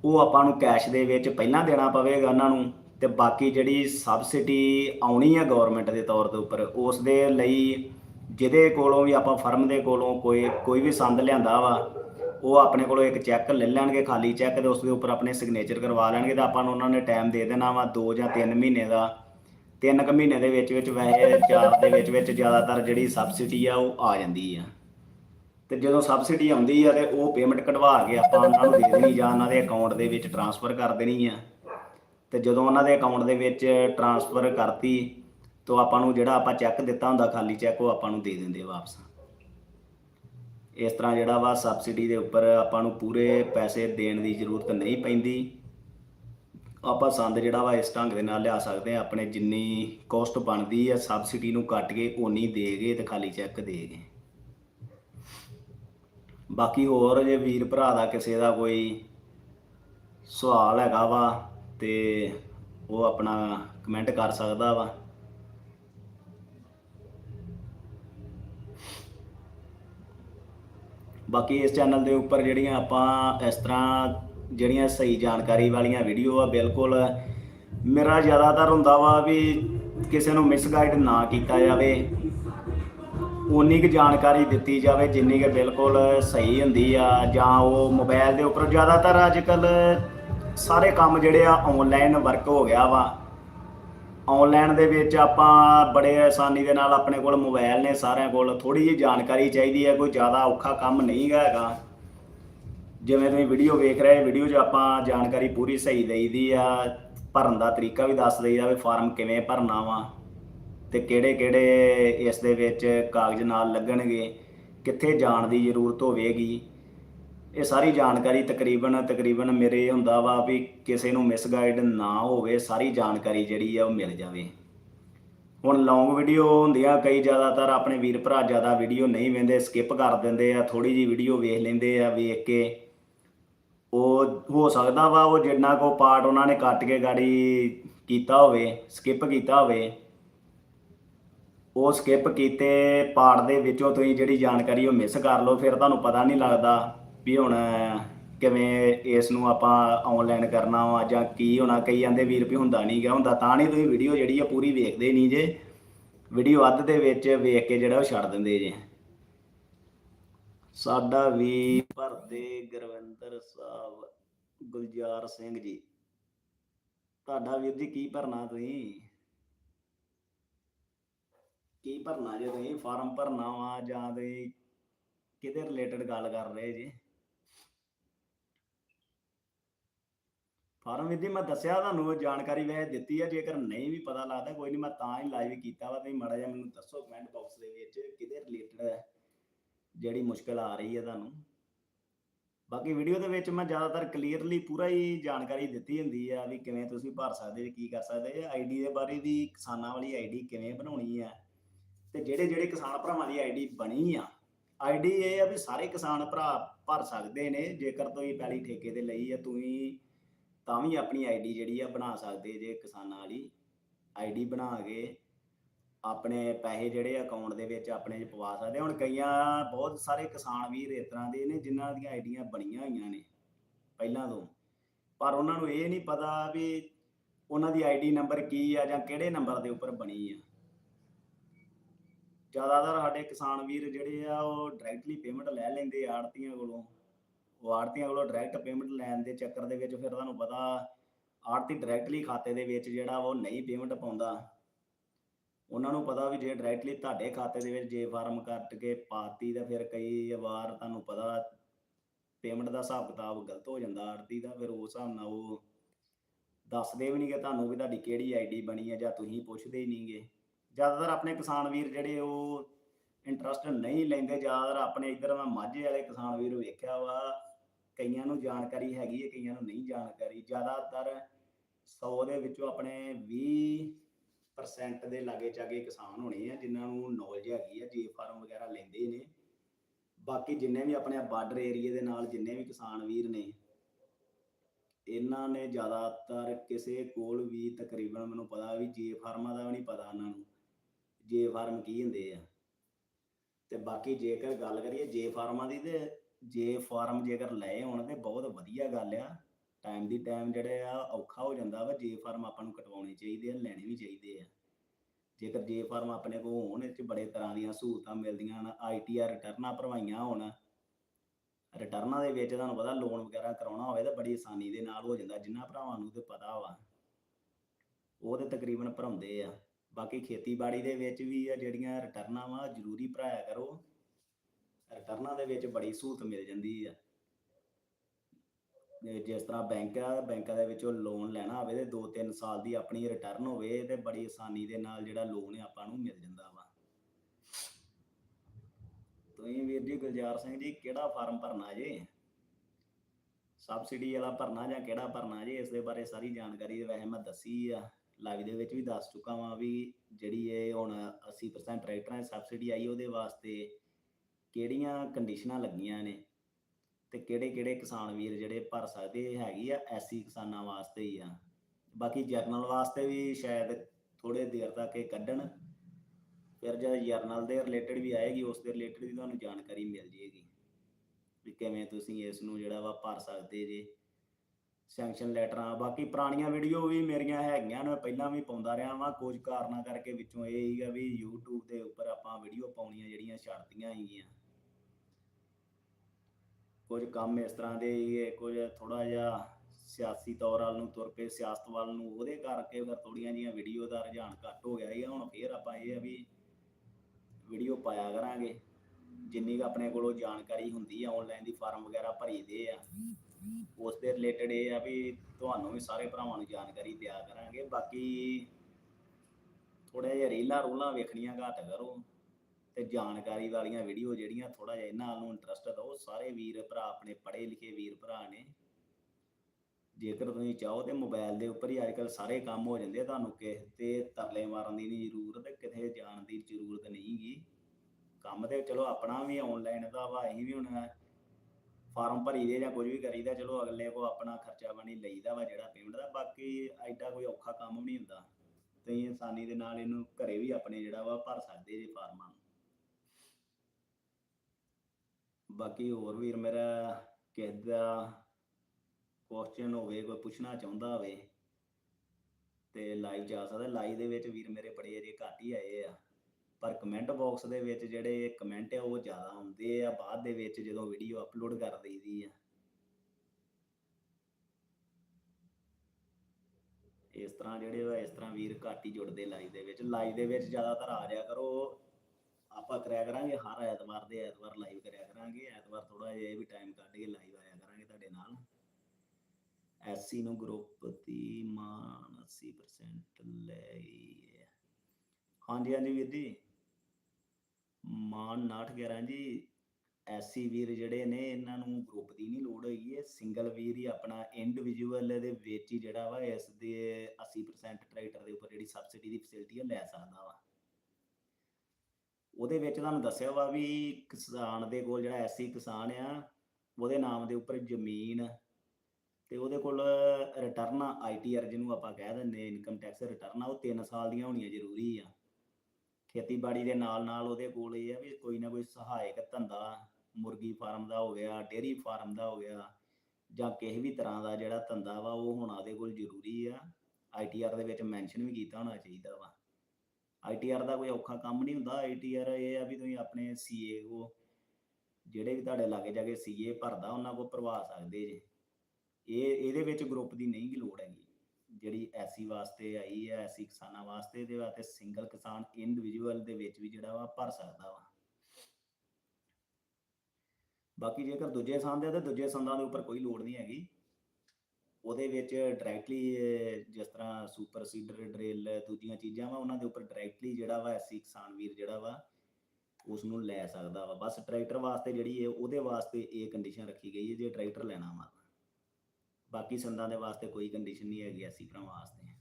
ਉਹ ਆਪਾਂ ਨੂੰ ਕੈਸ਼ ਦੇ ਵਿੱਚ ਪਹਿਲਾਂ ਦੇਣਾ ਪਵੇਗਾ ਉਹਨਾਂ ਨੂੰ ਤੇ ਬਾਕੀ ਜਿਹੜੀ ਸਬਸਿਡੀ ਆਉਣੀ ਆ ਗਵਰਨਮੈਂਟ ਦੇ ਤੌਰ ਦੇ ਉੱਪਰ, ਉਸ ਦੇ ਲਈ ਜਿਹਦੇ ਕੋਲੋਂ ਵੀ ਆਪਾਂ ਫਰਮ ਦੇ ਕੋਲੋਂ ਕੋਈ ਕੋਈ ਵੀ ਸੰਦ ਲਿਆਂਦਾ ਵਾ, ਉਹ ਆਪਣੇ ਕੋਲੋਂ ਇੱਕ ਚੈੱਕ ਲੈ ਲੈਣਗੇ, ਖਾਲੀ ਚੈੱਕ ਤੇ ਉਸ ਦੇ ਉੱਪਰ ਆਪਣੇ ਸਿਗਨੇਚਰ ਕਰਵਾ ਲੈਣਗੇ ਤਾਂ ਆਪਾਂ ਨੂੰ ਉਹਨਾਂ ਨੇ ਟਾਈਮ ਦੇ ਦੇਣਾ ਵਾ 2 ਜਾਂ 3 ਮਹੀਨੇ ਦਾ। ਤਿੰਨ ਕੁ ਮਹੀਨੇ ਦੇ ਵਿੱਚ ਵਿੱਚ ਵੈਸੇ ਚਾਰ ਦੇ ਵਿੱਚ ਵਿੱਚ ਜ਼ਿਆਦਾਤਰ ਜਿਹੜੀ ਸਬਸਿਡੀ ਆ ਉਹ ਆ ਜਾਂਦੀ ਆ। ਤੇ ਜਦੋਂ ਸਬਸਿਡੀ ਆਉਂਦੀ ਆ ਤੇ ਉਹ ਪੇਮੈਂਟ ਕਢਵਾ ਕੇ ਆਪਾਂ ਉਹਨਾਂ ਨੂੰ ਦੇ ਦੇਣੀ ਜਾਂ ਉਹਨਾਂ ਦੇ ਅਕਾਊਂਟ ਦੇ ਵਿੱਚ ਟ੍ਰਾਂਸਫਰ ਕਰ ਦੇਣੀ ਆ। ਤੇ ਜਦੋਂ ਉਹਨਾਂ ਦੇ ਅਕਾਊਂਟ ਦੇ ਵਿੱਚ ਟ੍ਰਾਂਸਫਰ ਕਰਤੀ, ਤਾਂ ਆਪਾਂ ਨੂੰ ਜਿਹੜਾ ਆਪਾਂ ਚੈੱਕ ਦਿੱਤਾ ਹੁੰਦਾ, ਖਾਲੀ ਚੈੱਕ ਉਹ ਆਪਾਂ ਨੂੰ ਦੇ ਦਿੰਦੇ ਵਾਪਸ। ਇਸ ਤਰ੍ਹਾਂ ਜਿਹੜਾ ਵਾ ਸਬਸਿਡੀ ਦੇ ਉੱਪਰ ਆਪਾਂ ਨੂੰ ਪੂਰੇ ਪੈਸੇ ਦੇਣ ਦੀ ਜ਼ਰੂਰਤ ਨਹੀਂ ਪੈਂਦੀ। ਆਪਾਂ ਸੰਦ ਜਿਹੜਾ ਵਾ ਇਸ ਢੰਗ ਦੇ ਨਾਲ ਲਿਆ ਸਕਦੇ ਆ, ਆਪਣੇ ਜਿੰਨੀ ਕੋਸਟ ਬਣਦੀ ਆ ਸਬਸਿਡੀ ਨੂੰ ਕੱਟ ਕੇ ਓਨੀ ਦੇ ਗਏ ਤੇ ਖਾਲੀ ਚੈੱਕ ਦੇ ਗਏ ਬਾਕੀ ਹੋਰ ਜੇ ਵੀਰ ਭਰਾ ਦਾ ਕਿਸੇ ਦਾ ਕੋਈ ਸਵਾਲ ਹੈਗਾ ਵਾ ਤੇ ਉਹ ਆਪਣਾ ਕਮੈਂਟ ਕਰ ਸਕਦਾ ਵਾ। ਬਾਕੀ ਇਸ ਚੈਨਲ ਦੇ ਉੱਪਰ ਜਿਹੜੀਆਂ ਆਪਾਂ ਇਸ ਤਰ੍ਹਾਂ ਜਿਹੜੀਆਂ ਸਹੀ ਜਾਣਕਾਰੀ ਵਾਲੀਆਂ ਵੀਡੀਓ ਆ, ਬਿਲਕੁਲ ਮੇਰਾ ਜ਼ਿਆਦਾਤਰ ਹੁੰਦਾ ਵਾ ਵੀ ਕਿਸੇ ਨੂੰ ਮਿਸਗਾਈਡ ਨਾ ਕੀਤਾ ਜਾਵੇ। ਉਨੀ ਕੁ ਜਾਣਕਾਰੀ ਦਿੱਤੀ ਜਾਵੇ ਜਿੰਨੀ ਕਿ ਬਿਲਕੁਲ ਸਹੀ ਹੁੰਦੀ ਆ ਜਾਂ ਉਹ ਮੋਬਾਈਲ ਦੇ ਉੱਪਰ ਜ਼ਿਆਦਾਤਰ ਅੱਜ ਕੱਲ ਸਾਰੇ ਕੰਮ ਜਿਹੜੇ ਆ ਆਨਲਾਈਨ ਵਰਕ ਹੋ ਗਿਆ ਵਾ। ਆਨਲਾਈਨ ਦੇ ਵਿੱਚ ਆਪਾਂ ਬੜੇ ਆਸਾਨੀ ਦੇ ਨਾਲ ਆਪਣੇ ਕੋਲ ਮੋਬਾਈਲ ਨੇ, ਸਾਰਿਆਂ ਕੋਲ ਥੋੜੀ ਜਿਹੀ ਜਾਣਕਾਰੀ ਚਾਹੀਦੀ ਹੈ ਕੋਈ ਜ਼ਿਆਦਾ ਔਖਾ ਕੰਮ ਨਹੀਂ ਗਾ ਹੈਗਾ। ਜਿਵੇਂ ਤੁਸੀਂ ਵੀਡੀਓ ਵੇਖ ਰਹੇ ਵੀਡੀਓ 'ਚ ਆਪਾਂ ਜਾਣਕਾਰੀ ਪੂਰੀ ਸਹੀ ਦੇਈਦੀ ਆ, ਭਰਨ ਦਾ ਤਰੀਕਾ ਵੀ ਦੱਸ ਦਈਦਾ ਵੀ ਫਾਰਮ ਕਿਵੇਂ ਭਰਨਾ ਵਾ। ਤੇ ਕਿਹੜੇ ਕਿਹੜੇ ਇਸ ਦੇ ਵਿੱਚ ਕਾਗਜ਼ ਨਾਲ ਲੱਗਣਗੇ, ਕਿੱਥੇ ਜਾਣ ਦੀ ਜ਼ਰੂਰਤ ਹੋਵੇਗੀ, ਇਹ ਸਾਰੀ ਜਾਣਕਾਰੀ ਤਕਰੀਬਨ ਤਕਰੀਬਨ ਮੇਰੇ ਹੁੰਦਾ ਵਾ ਵੀ ਕਿਸੇ ਨੂੰ ਮਿਸਗਾਈਡ ਨਾ ਹੋਵੇ, ਸਾਰੀ ਜਾਣਕਾਰੀ ਜਿਹੜੀ ਆ ਉਹ ਮਿਲ ਜਾਵੇ। ਹੁਣ ਲੌਂਗ ਵੀਡੀਓ ਹੁੰਦੀਆਂ, ਕਈ ਜ਼ਿਆਦਾਤਰ ਆਪਣੇ ਵੀਰ ਭਰਾ ਜ਼ਿਆਦਾ ਵੀਡੀਓ ਨਹੀਂ ਵੇਂਦੇ ਸਕਿਪ ਕਰ ਦਿੰਦੇ ਆ ਥੋੜੀ ਜੀ ਵੀਡੀਓ ਵੇਖ ਲੈਂਦੇ ਆ, ਵੇਖ ਕੇ। ਉਹ ਹੋ ਸਕਦਾ ਵਾ ਉਹ ਜਿੰਨਾ ਕੋ ਪਾਰਟ ਉਹਨਾਂ ਨੇ ਕੱਟ ਕੇ ਗਾੜੀ ਕੀਤਾ ਹੋਵੇ ਸਕਿਪ ਕੀਤਾ ਹੋਵੇ। ਉਹ ਸਕਿਪ ਕੀਤੇ ਪਾਰਟ ਦੇ ਵਿੱਚੋਂ ਤੁਸੀਂ ਜਿਹੜੀ ਜਾਣਕਾਰੀ ਉਹ ਮਿਸ ਕਰ ਲਓ, ਫਿਰ ਤੁਹਾਨੂੰ ਪਤਾ ਨਹੀਂ ਲੱਗਦਾ ਵੀ ਹੁਣ ਕਿਵੇਂ ਇਸ ਨੂੰ ਆਪਾਂ ਆਨਲਾਈਨ ਕਰਨਾ ਵਾ ਜਾਂ ਕੀ ਹੋਣਾ। ਕਈ ਜਾਂਦੇ ਵੀਰ ਵੀ ਹੁੰਦਾ ਨਹੀਂ ਗਾ, ਹੁੰਦਾ ਤਾਂ ਨਹੀਂ ਤੁਸੀਂ ਵੀਡੀਓ ਜਿਹੜੀ ਆ ਪੂਰੀ ਵੇਖਦੇ ਨਹੀਂ ਜੇ। ਵੀਡੀਓ ਅੱਧ ਦੇ ਵਿੱਚ ਵੇਖ ਕੇ ਜਿਹੜਾ ਉਹ ਛੱਡ ਦਿੰਦੇ ਜੇ। ਸਾਡਾ ਵੀ ਭਰਦੇ ਗੁਰਵਿੰਦਰ ਸਾਹਿਬ, ਗੁਲਜ਼ਾਰ ਸਿੰਘ ਜੀ। ਤੁਹਾਡਾ ਵੀਰ ਜੀ ਕੀ ਭਰਨਾ ਤੁਸੀਂ? ਕੀ ਭਰਨਾ ਜੇ ਤੁਸੀਂ? ਫਾਰਮ ਭਰਨਾ ਵਾ ਜਾਂ ਤੁਸੀਂ ਕਿਹਦੇ ਰਿਲੇਟਡ ਗੱਲ ਕਰ ਰਹੇ ਜੀ? ਫਾਰਮ ਵੀਰ ਜੀ, ਮੈਂ ਦੱਸਿਆ ਤੁਹਾਨੂੰ, ਜਾਣਕਾਰੀ ਵੈਸੇ ਦਿੱਤੀ ਆ, ਜੇਕਰ ਨਹੀਂ ਵੀ ਪਤਾ ਲੱਗਦਾ, ਕੋਈ ਨਹੀਂ ਮੈਂ ਤਾਂ ਹੀ ਲਾਈਵ ਕੀਤਾ ਵਾ, ਤੁਸੀਂ ਮਾੜਾ ਜਿਹਾ ਮੈਨੂੰ ਦੱਸੋ ਕਮੈਂਟ ਬਾਕਸ ਦੇ ਵਿੱਚ ਕਿਹਦੇ ਰਿਲੇਟਡ ਹੈ ਜਿਹੜੀ ਮੁਸ਼ਕਲ ਆ ਰਹੀ ਹੈ ਤੁਹਾਨੂੰ। ਬਾਕੀ ਵੀਡੀਓ ਦੇ ਵਿੱਚ ਮੈਂ ਜ਼ਿਆਦਾਤਰ ਕਲੀਅਰਲੀ ਪੂਰਾ ਹੀ ਜਾਣਕਾਰੀ ਦਿੱਤੀ ਹੁੰਦੀ ਆ ਵੀ ਕਿਵੇਂ ਤੁਸੀਂ ਭਰ ਸਕਦੇ, ਕੀ ਕਰ ਸਕਦੇ ਆਈਡੀ ਦੇ ਬਾਰੇ ਵੀ ਕਿਸਾਨਾਂ ਵਾਲੀ ਆਈਡੀ ਕਿਵੇਂ ਬਣਾਉਣੀ ਆ ਤੇ ਜਿਹੜੇ ਜਿਹੜੇ ਕਿਸਾਨ ਭਰਾਵਾਂ ਦੀ ਆਈਡੀ ਬਣੀ ਆ ਆਈਡੀ ਇਹ ਆ ਵੀ ਸਾਰੇ ਕਿਸਾਨ ਭਰਾ ਭਰ ਸਕਦੇ ਨੇ, ਜੇਕਰ ਤੁਸੀਂ ਪਹਿਲੀ ਠੇਕੇ ਤੇ ਲਈ ਆ, ਤੁਸੀਂ ਤਾਂ ਵੀ ਆਪਣੀ ਆਈਡੀ ਜਿਹੜੀ ਆ ਬਣਾ ਸਕਦੇ ਜੇ ਕਿਸਾਨਾਂ ਵਾਲੀ। ਆਈਡੀ ਬਣਾ ਕੇ ਆਪਣੇ ਪੈਸੇ ਜਿਹੜੇ ਅਕਾਊਂਟ ਦੇ ਵਿੱਚ ਆਪਣੇ 'ਚ ਪਵਾ ਸਕਦੇ ਹੁਣ ਕਈਆਂ ਬਹੁਤ ਸਾਰੇ ਕਿਸਾਨ ਵੀਰ ਇਸ ਤਰ੍ਹਾਂ ਦੇ ਨੇ, ਜਿਨ੍ਹਾਂ ਦੀਆਂ ਆਈਡੀਆਂ ਬਣੀਆਂ ਹੋਈਆਂ ਨੇ ਪਹਿਲਾਂ ਤੋਂ। ਪਰ ਉਹਨਾਂ ਨੂੰ ਇਹ ਨਹੀਂ ਪਤਾ ਵੀ ਉਹਨਾਂ ਦੀ ਆਈਡੀ ਨੰਬਰ ਕੀ ਆ ਜਾਂ ਕਿਹੜੇ ਨੰਬਰ ਦੇ ਉੱਪਰ ਬਣੀ ਆ। ਜ਼ਿਆਦਾਤਰ ਸਾਡੇ ਕਿਸਾਨ ਵੀਰ ਜਿਹੜੇ ਆ ਉਹ ਡਾਇਰੈਕਟਲੀ ਪੇਮੈਂਟ ਲੈ ਲੈਂਦੇ ਆੜਤੀਆਂ ਕੋਲੋਂ। ਉਹ ਆੜਤੀਆਂ ਕੋਲੋਂ ਡਾਇਰੈਕਟ ਪੇਮੈਂਟ ਲੈਣ ਦੇ ਚੱਕਰ ਦੇ ਵਿੱਚ ਫਿਰ ਤੁਹਾਨੂੰ ਪਤਾ ਆੜਤੀ ਡਾਇਰੈਕਟਲੀ ਖਾਤੇ ਦੇ ਵਿੱਚ ਜਿਹੜਾ ਉਹ ਨਹੀਂ ਪੇਮੈਂਟ ਪਾਉਂਦਾ। ਉਹਨਾਂ ਨੂੰ ਪਤਾ ਵੀ ਜੇ ਡਾਇਰੈਕਟਲੀ ਤੁਹਾਡੇ ਖਾਤੇ ਦੇ ਵਿੱਚ ਜੇ ਫਾਰਮ ਕੱਟ ਕੇ ਪਾਤੀ ਤਾਂ ਫਿਰ ਕਈ ਵਾਰ ਤੁਹਾਨੂੰ ਪਤਾ ਪੇਮੈਂਟ ਦਾ ਹਿਸਾਬ ਕਿਤਾਬ ਗਲਤ ਹੋ ਜਾਂਦਾ ਆੜਤੀ ਦਾ। ਫਿਰ ਉਸ ਹਿਸਾਬ ਨਾਲ ਉਹ ਦੱਸਦੇ ਵੀ ਨਹੀਂਗੇ ਤੁਹਾਨੂੰ ਵੀ ਤੁਹਾਡੀ ਕਿਹੜੀ ਆਈਡੀ ਬਣੀ ਹੈ ਜਾਂ ਤੁਸੀਂ ਪੁੱਛਦੇ ਹੀ ਨਹੀਂਗੇ ਜ਼ਿਆਦਾਤਰ ਆਪਣੇ ਕਿਸਾਨ ਵੀਰ ਜਿਹੜੇ ਉਹ ਇੰਟਰਸਟ ਨਹੀਂ ਲੈਂਦੇ, ਜ਼ਿਆਦਾਤਰ ਆਪਣੇ ਇੱਧਰ ਮੈਂ ਮਾਝੇ ਵਾਲੇ ਕਿਸਾਨ ਵੀਰ ਵੇਖਿਆ ਵਾ, ਕਈਆਂ ਨੂੰ ਜਾਣਕਾਰੀ ਹੈਗੀ ਹੈ, ਕਈਆਂ ਨੂੰ ਨਹੀਂ ਜਾਣਕਾਰੀ। ਜ਼ਿਆਦਾਤਰ 100 ਦੇ ਵਿੱਚੋਂ ਆਪਣੇ 20% ਦੇ ਲਾਗੇ ਚਾਗੇ ਕਿਸਾਨ ਹੋਣੇ ਆ, ਜਿਨ੍ਹਾਂ ਨੂੰ ਨੌਲੇਜ ਹੈਗੀ ਆ, ਜੇ ਫਾਰਮ ਵਗੈਰਾ ਲੈਂਦੇ ਨੇ। ਬਾਕੀ ਜਿੰਨੇ ਵੀ ਆਪਣੇ ਬਾਰਡਰ ਏਰੀਏ ਦੇ ਨਾਲ ਜਿੰਨੇ ਵੀ ਕਿਸਾਨ ਵੀਰ ਨੇ, ਇਹਨਾਂ ਨੇ ਜ਼ਿਆਦਾਤਰ ਕਿਸੇ ਕੋਲ ਵੀ ਤਕਰੀਬਨ ਮੈਨੂੰ ਪਤਾ ਵੀ ਜੇ ਫਾਰਮਾਂ ਦਾ ਵੀ ਨਹੀਂ ਪਤਾ ਇਹਨਾਂ ਨੂੰ। ਜੇ ਫਾਰਮ ਕੀ ਹੁੰਦੇ ਆ? ਤੇ ਬਾਕੀ ਜੇਕਰ ਗੱਲ ਕਰੀਏ ਜੇ ਫਾਰਮਾਂ ਦੀ ਤੇ ਜੇ ਫਾਰਮ ਜੇਕਰ ਲਏ ਹੋਣ ਤੇ ਬਹੁਤ ਵਧੀਆ ਗੱਲ ਆ। ਟਾਈਮ ਦੀ ਟਾਈਮ ਜਿਹੜੇ ਆ ਔਖਾ ਹੋ ਜਾਂਦਾ ਵਾ, ਜੇ ਫਾਰਮ ਆਪਾਂ ਨੂੰ ਕਟਵਾਉਣੇ ਚਾਹੀਦੇ ਆ, ਲੈਣੇ ਵੀ ਚਾਹੀਦੇ ਆ। ਜੇਕਰ ਜੇ ਫਾਰਮ ਆਪਣੇ ਕੋਲ ਹੋਣ, ਇਹ 'ਚ ਬੜੇ ਤਰ੍ਹਾਂ ਦੀਆਂ ਸਹੂਲਤਾਂ ਮਿਲਦੀਆਂ ਹਨ ਆਈਟੀਆਰ ਰਿਟਰਨਾਂ ਭਰਵਾਈਆਂ ਹੋਣ। ਰਿਟਰਨਾਂ ਦੇ ਵਿੱਚ ਤੁਹਾਨੂੰ ਪਤਾ ਲੋਨ ਵਗੈਰਾ ਕਰਾਉਣਾ ਹੋਵੇ ਤਾਂ ਬੜੀ ਆਸਾਨੀ ਦੇ ਨਾਲ ਹੋ ਜਾਂਦਾ, ਜਿੰਨਾ ਭਰਾਵਾਂ ਨੂੰ ਤੇ ਪਤਾ ਵਾ। ਉਹ ਤੇ ਤਕਰੀਬਨ ਭਰਾਉਂਦੇ ਆ। ਬਾਕੀ ਖੇਤੀਬਾੜੀ ਦੇ ਵਿੱਚ ਵੀ ਆ ਜਿਹੜੀਆਂ ਰਿਟਰਨਾਂ ਵਾ, ਜ਼ਰੂਰੀ ਭਰਾਇਆ ਕਰੋ। ਰਿਟਰਨਾਂ ਦੇ ਵਿੱਚ ਬੜੀ ਸਹੂਲਤ ਮਿਲ ਜਾਂਦੀ ਆ। ਜਿਸ ਤਰ੍ਹਾਂ ਬੈਂਕ ਆ, ਬੈਂਕਾਂ ਦੇ ਵਿੱਚੋਂ ਲੋਨ ਲੈਣਾ ਹੋਵੇ ਤੇ 2-3 ਸਾਲ ਦੀ ਆਪਣੀ ਰਿਟਰਨ ਹੋਵੇ ਤੇ ਬੜੀ ਆਸਾਨੀ ਦੇ ਨਾਲ ਜਿਹੜਾ ਲੋਨ ਆਪਾਂ ਨੂੰ ਮਿਲ ਜਾਂਦਾ ਵਾ। ਤੁਸੀਂ ਵੀਰ ਜੀ ਗੁਲਜ਼ਾਰ ਸਿੰਘ ਜੀ, ਕਿਹੜਾ ਫਾਰਮ ਭਰਨਾ ਜੇ? ਸਬਸਿਡੀ ਵਾਲਾ ਭਰਨਾ ਜਾਂ ਕਿਹੜਾ ਭਰਨਾ ਜੇ? ਇਸ ਦੇ ਬਾਰੇ ਸਾਰੀ ਜਾਣਕਾਰੀ ਵੈਸੇ ਮੈਂ ਦੱਸੀ ਆ। ਲਾਈਵ ਦੇ ਵਿੱਚ ਵੀ ਦੱਸ ਚੁੱਕਾ ਵਾਂ ਵੀ ਜਿਹੜੀ ਇਹ ਹੁਣ 80% ਟਰੈਕਟਰਾਂ 'ਚ ਸਬਸਿਡੀ ਆਈ ਉਹਦੇ ਵਾਸਤੇ ਕਿਹੜੀਆਂ ਕੰਡੀਸ਼ਨਾਂ ਲੱਗੀਆਂ ਨੇ ਤੇ ਕਿਹੜੇ ਕਿਹੜੇ ਕਿਸਾਨ ਵੀਰ ਜਿਹੜੇ ਭਰ ਸਕਦੇ ਹੈਗੀ ਆ, ਐਸੀ ਕਿਸਾਨਾਂ ਵਾਸਤੇ ਹੀ ਆ। ਬਾਕੀ ਜਰਨਲ ਵਾਸਤੇ ਵੀ ਸ਼ਾਇਦ ਥੋੜੇ ਦੇਰ ਤੱਕ ਇਹ ਕੱਢਣ, ਫਿਰ ਜਦ ਜਰਨਲ ਦੇ ਰਿਲੇਟਡ ਵੀ ਆਏਗੀ, ਉਸ ਦੇ ਰਿਲੇਟਡ ਵੀ ਤੁਹਾਨੂੰ ਜਾਣਕਾਰੀ ਮਿਲ ਜੇਗੀ ਵੀ ਕਿਵੇਂ ਤੁਸੀਂ ਇਸ ਨੂੰ ਜਿਹੜਾ ਵਾ ਭਰ ਸਕਦੇ ਜੇ। ਸੈਂਕਸ਼ਨ ਲੈਟਰਾਂ, ਬਾਕੀ ਪੁਰਾਣੀਆਂ ਵੀਡੀਓ ਵੀ ਮੇਰੀਆਂ ਹੈਗੀਆਂ ਨੇ ਪਹਿਲਾਂ ਵੀ ਪਾਉਂਦਾ ਰਿਹਾ ਵਾਂ, ਕੁਝ ਕਾਰਨਾਂ ਕਰਕੇ ਵਿੱਚੋਂ ਇਹ ਹੀਗਾ ਵੀ YouTube ਦੇ ਉੱਪਰ ਆਪਾਂ ਵੀਡੀਓ ਪਾਉਣੀਆਂ ਜਿਹੜੀਆਂ ਛੱਡਤੀਆਂ ਹੈਗੀਆਂ। ਕੁਝ ਕੰਮ ਇਸ ਤਰ੍ਹਾਂ ਦੇ ਸੀਗੇ ਕੁਝ ਥੋੜਾ ਜਿਹਾ ਸਿਆਸੀ ਤੌਰ ਵੱਲ ਨੂੰ ਤੁਰ ਪਏ, ਸਿਆਸਤ ਵੱਲ ਨੂੰ, ਉਹਦੇ ਕਰਕੇ ਫਿਰ ਥੋੜੀਆਂ ਜੀਆਂ ਵੀਡੀਓ ਦਾ ਰੁਝਾਨ ਘੱਟ ਹੋ ਗਿਆ ਸੀ ਹੁਣ ਫੇਰ ਆਪਾਂ ਇਹ ਆ ਵੀ ਵੀਡੀਓ ਪਾਇਆ ਕਰਾਂਗੇ। ਜਿੰਨੀ ਕੁ ਆਪਣੇ ਕੋਲੋਂ ਜਾਣਕਾਰੀ ਹੁੰਦੀ ਆ ਆਨਲਾਈਨ ਦੀ ਫਾਰਮ ਵਗੈਰਾ ਭਰੀਦੇ ਆ। ਉਸ ਦੇ ਰਿਲੇਟਡ ਇਹ ਆ ਵੀ ਤੁਹਾਨੂੰ ਵੀ ਸਾਰੇ ਭਰਾਵਾਂ ਨੂੰ ਜਾਣਕਾਰੀ ਦਿਆ ਕਰਾਂਗੇ। ਬਾਕੀ ਥੋੜਾ ਜਿਹਾ ਰੀਲਾਂ ਰੂਲਾਂ ਵੇਖਣੀਆਂ ਘੱਟ ਕਰੋ ਤੇ ਜਾਣਕਾਰੀ ਵਾਲੀਆਂ ਵੀਡੀਓ ਜਿਹੜੀਆਂ ਥੋੜਾ ਜਿਹਾ ਇਹਨਾਂ ਨੂੰ ਇੰਟਰਸਟ ਦਿਓ। ਸਾਰੇ ਵੀਰ ਭਰਾ, ਆਪਣੇ ਪੜ੍ਹੇ ਲਿਖੇ ਵੀਰ ਭਰਾ ਨੇ। ਜੇਕਰ ਤੁਸੀਂ ਚਾਹੋ ਤੇ ਮੋਬਾਈਲ ਦੇ ਉੱਪਰ ਹੀ ਅੱਜਕੱਲ ਸਾਰੇ ਕੰਮ ਹੋ ਜਾਂਦੇ ਆ ਤੁਹਾਨੂੰ ਕਿਸੇ ਤੇ ਤਰਲੇ ਮਾਰਨ ਦੀ ਨਹੀਂ ਜ਼ਰੂਰਤ ਕਿਤੇ ਜਾਣ ਦੀ ਜ਼ਰੂਰਤ ਨਹੀਂਗੀ। ਕੰਮ ਤੇ ਚਲੋ ਆਪਣਾ ਵੀ ਆਨਲਾਈਨ ਦਾ ਵਾ, ਅਸੀਂ ਵੀ ਹੁਣ ਫਾਰਮ ਭਰੀਦੇ ਜਾਂ ਕੁਝ ਵੀ ਕਰੀਦਾ, ਚਲੋ ਅਗਲੇ ਕੋ ਆਪਣਾ ਖਰਚਾ ਪਾਣੀ ਲਈਦਾ ਵਾ ਜਿਹੜਾ ਪੇਮੈਂਟ ਦਾ, ਬਾਕੀ ਐਡਾ ਕੋਈ ਔਖਾ ਕੰਮ ਵੀ ਨਹੀਂ ਹੁੰਦਾ। ਤੁਸੀਂ ਆਸਾਨੀ ਦੇ ਨਾਲ ਇਹਨੂੰ ਘਰੇ ਵੀ ਆਪਣੇ ਜਿਹੜਾ ਵਾ ਭਰ ਸਕਦੇ ਜੇ ਫਾਰਮਾਂ ਨੂੰ। ਬਾਕੀ ਹੋਰ ਵੀਰ ਮੇਰਾ ਕਿਸੇ ਦਾ ਕੁਐਸਚਨ ਹੋਵੇ, ਕੋਈ ਪੁੱਛਣਾ ਚਾਹੁੰਦਾ ਹੋਵੇ, ਤੇ ਲਾਈਵ ਜਾ ਸਕਦਾ। ਲਾਈਵ ਦੇ ਵਿੱਚ ਵੀਰ ਮੇਰੇ ਬੜੇ ਅਜੇ ਘੱਟ ਹੀ ਆਏ ਆ। ਪਰ ਕਮੈਂਟ ਬਾਕਸ ਦੇ ਵਿੱਚ ਜਿਹੜੇ ਕਮੈਂਟ ਆ ਉਹ ਜ਼ਿਆਦਾ ਆਉਂਦੇ ਆ, ਬਾਅਦ ਦੇ ਵਿੱਚ ਜਦੋਂ ਵੀਡੀਓ ਅਪਲੋਡ ਕਰ ਦਈਦੀ ਆ। ਇਸ ਤਰ੍ਹਾਂ ਜਿਹੜੇ ਵਾ ਇਸ ਤਰ੍ਹਾਂ ਵੀਰ ਘੱਟ ਹੀ ਜੁੜਦੇ ਲਾਈਵ ਦੇ ਵਿੱਚ। ਲਾਈਵ ਦੇ ਵਿੱਚ ਜ਼ਿਆਦਾਤਰ ਆ ਜਾਇਆ ਕਰੋ, ਆਪਾਂ ਕਰਿਆ ਕਰਾਂਗੇ, ਹਰ ਐਤਵਾਰ ਦੇ ਐਤਵਾਰ ਲਾਈਵ ਕਰਿਆ ਕਰਾਂਗੇ। ਐਤਵਾਰ ਥੋੜਾ ਜਿਹਾ ਵੀ ਟਾਈਮ ਕੱਢ ਕੇ ਲਾਈਵ ਆਇਆ ਕਰਾਂਗੇ ਤੁਹਾਡੇ ਨਾਲ। ਐਸਸੀ ਨੂੰ ਗਰੁੱਪ ਦੀ ਮਾਨ 80% ਲੈ ਹਾਂਜੀ ਹਾਂਜੀ ਵੀਰ ਜੀ। ਮਾਨ 911 ਜੀ ਐਸੀ ਵੀਰ ਜਿਹੜੇ ਨੇ, ਇਹਨਾਂ ਨੂੰ ਗਰੁੱਪ ਦੀ ਨਹੀਂ ਲੋੜ ਹੋਈ ਹੈ। ਸਿੰਗਲ ਵੀਰ ਹੀ ਆਪਣਾ ਇੰਡੀਵਿਜੂਅਲ ਦੇ ਵਿੱਚ ਹੀ ਜਿਹੜਾ ਵਾ, ਇਸ ਦੇ 80% ਟਰੈਕਟਰ ਦੇ ਉੱਪਰ ਜਿਹੜੀ ਸਬਸਿਡੀ ਦੀ ਫੈਸਿਲਿਟੀ ਹੈ ਲੈ ਸਕਦਾ ਵਾ। ਉਹਦੇ ਵਿੱਚ ਤੁਹਾਨੂੰ ਦੱਸਿਆ ਵਾ ਵੀ ਕਿਸਾਨ ਦੇ ਕੋਲ ਜਿਹੜਾ ਐਸੀ ਕਿਸਾਨ ਆ, ਉਹਦੇ ਨਾਮ ਦੇ ਉੱਪਰ ਜ਼ਮੀਨ ਤੇ ਉਹਦੇ ਕੋਲ ਰਿਟਰਨ ਆਈਟੀਆਰ ਜਿਹਨੂੰ ਆਪਾਂ ਕਹਿ ਦਿੰਦੇ ਇਨਕਮ ਟੈਕਸ ਰਿਟਰਨ ਆ, ਉਹ 3 ਸਾਲ ਦੀਆਂ ਹੋਣੀਆਂ ਜ਼ਰੂਰੀ ਆ। ਖੇਤੀਬਾੜੀ ਦੇ ਨਾਲ ਨਾਲ ਉਹਦੇ ਕੋਲ ਇਹ ਆ ਵੀ ਕੋਈ ਨਾ ਕੋਈ ਸਹਾਇਕ ਧੰਦਾ ਮੁਰਗੀ ਫਾਰਮ ਦਾ ਹੋ ਗਿਆ, ਡੇਅਰੀ ਫਾਰਮ ਦਾ ਹੋ ਗਿਆ ਜਾਂ ਕਿਸੇ ਵੀ ਤਰ੍ਹਾਂ ਦਾ ਜਿਹੜਾ ਧੰਦਾ ਵਾ ਉਹ ਹੋਣਾ ਉਹਦੇ ਕੋਲ ਜ਼ਰੂਰੀ ਆ। ਆਈਟੀਆਰ ਦੇ ਵਿੱਚ ਮੈਂਸ਼ਨ ਵੀ ਕੀਤਾ ਹੋਣਾ ਚਾਹੀਦਾ ਵਾ। ਆਈਟੀਆਰ ਦਾ ਕੋਈ ਔਖਾ ਕੰਮ ਨਹੀਂ ਹੁੰਦਾ। ਆਈਟੀਆਰ ਇਹ ਆ ਵੀ ਤੁਸੀਂ ਆਪਣੇ ਸੀਏ ਕੋ ਜਿਹੜੇ ਵੀ ਤੁਹਾਡੇ ਲਾਗੇ ਜਾ ਜਾਗੇ ਸੀਏ ਭਰਦਾ, ਉਹਨਾਂ ਕੋ ਭਰਵਾ ਸਕਦੇ ਜੇ। ਇਹ, ਇਹਦੇ ਵਿੱਚ ਗਰੁੱਪ ਦੀ ਨਹੀਂ ਲੋੜ ਹੈਗੀ। ਜਿਹੜੀ ਐਸੀ ਵਾਸਤੇ ਆਈ ਹੈ ਐਸੀ ਕਿਸਾਨਾਂ ਵਾਸਤੇ, ਇਹਦੇ ਵਾਸਤੇ ਸਿੰਗਲ ਕਿਸਾਨ ਇੰਡੀਵਿਜੂਅਲ ਦੇ ਵਿੱਚ ਵੀ ਜਿਹੜਾ ਵਾ ਭਰ ਸਕਦਾ ਵਾ। ਬਾਕੀ ਜੇਕਰ ਦੂਜੇ ਸੰਦ ਹੈ ਤਾਂ ਦੂਜੇ ਸੰਦਾਂ ਦੇ ਉੱਪਰ ਕੋਈ ਲੋੜ ਨਹੀਂ ਹੈਗੀ। ਉਹਦੇ ਵਿੱਚ ਡਾਇਰੈਕਟਲੀ ਜਿਸ ਤਰ੍ਹਾਂ ਸੁਪਰ ਸੀਡਰ ਡਰਿਲ ਦੂਜੀਆਂ ਚੀਜ਼ਾਂ ਵਾ, ਉਹਨਾਂ ਦੇ ਉੱਪਰ ਡਾਇਰੈਕਟਲੀ ਜਿਹੜਾ ਵਾ ਐਸੀ ਕਿਸਾਨ ਵੀਰ ਜਿਹੜਾ ਵਾ ਉਸ ਨੂੰ ਲੈ ਸਕਦਾ ਵਾ। ਬਸ ਟਰੈਕਟਰ ਵਾਸਤੇ ਜਿਹੜੀ ਹੈ, ਉਹਦੇ ਵਾਸਤੇ ਇਹ ਕੰਡੀਸ਼ਨ ਰੱਖੀ ਗਈ ਹੈ, ਜੇ ਟਰੈਕਟਰ ਲੈਣਾ ਵਾ। ਬਾਕੀ ਸੰਦਾਂ ਦੇ ਵਾਸਤੇ ਕੋਈ ਕੰਡੀਸ਼ਨ ਨਹੀਂ ਹੈਗੀ ਐਸੀ ਭਰਾਵਾਂ ਵਾਸਤੇ।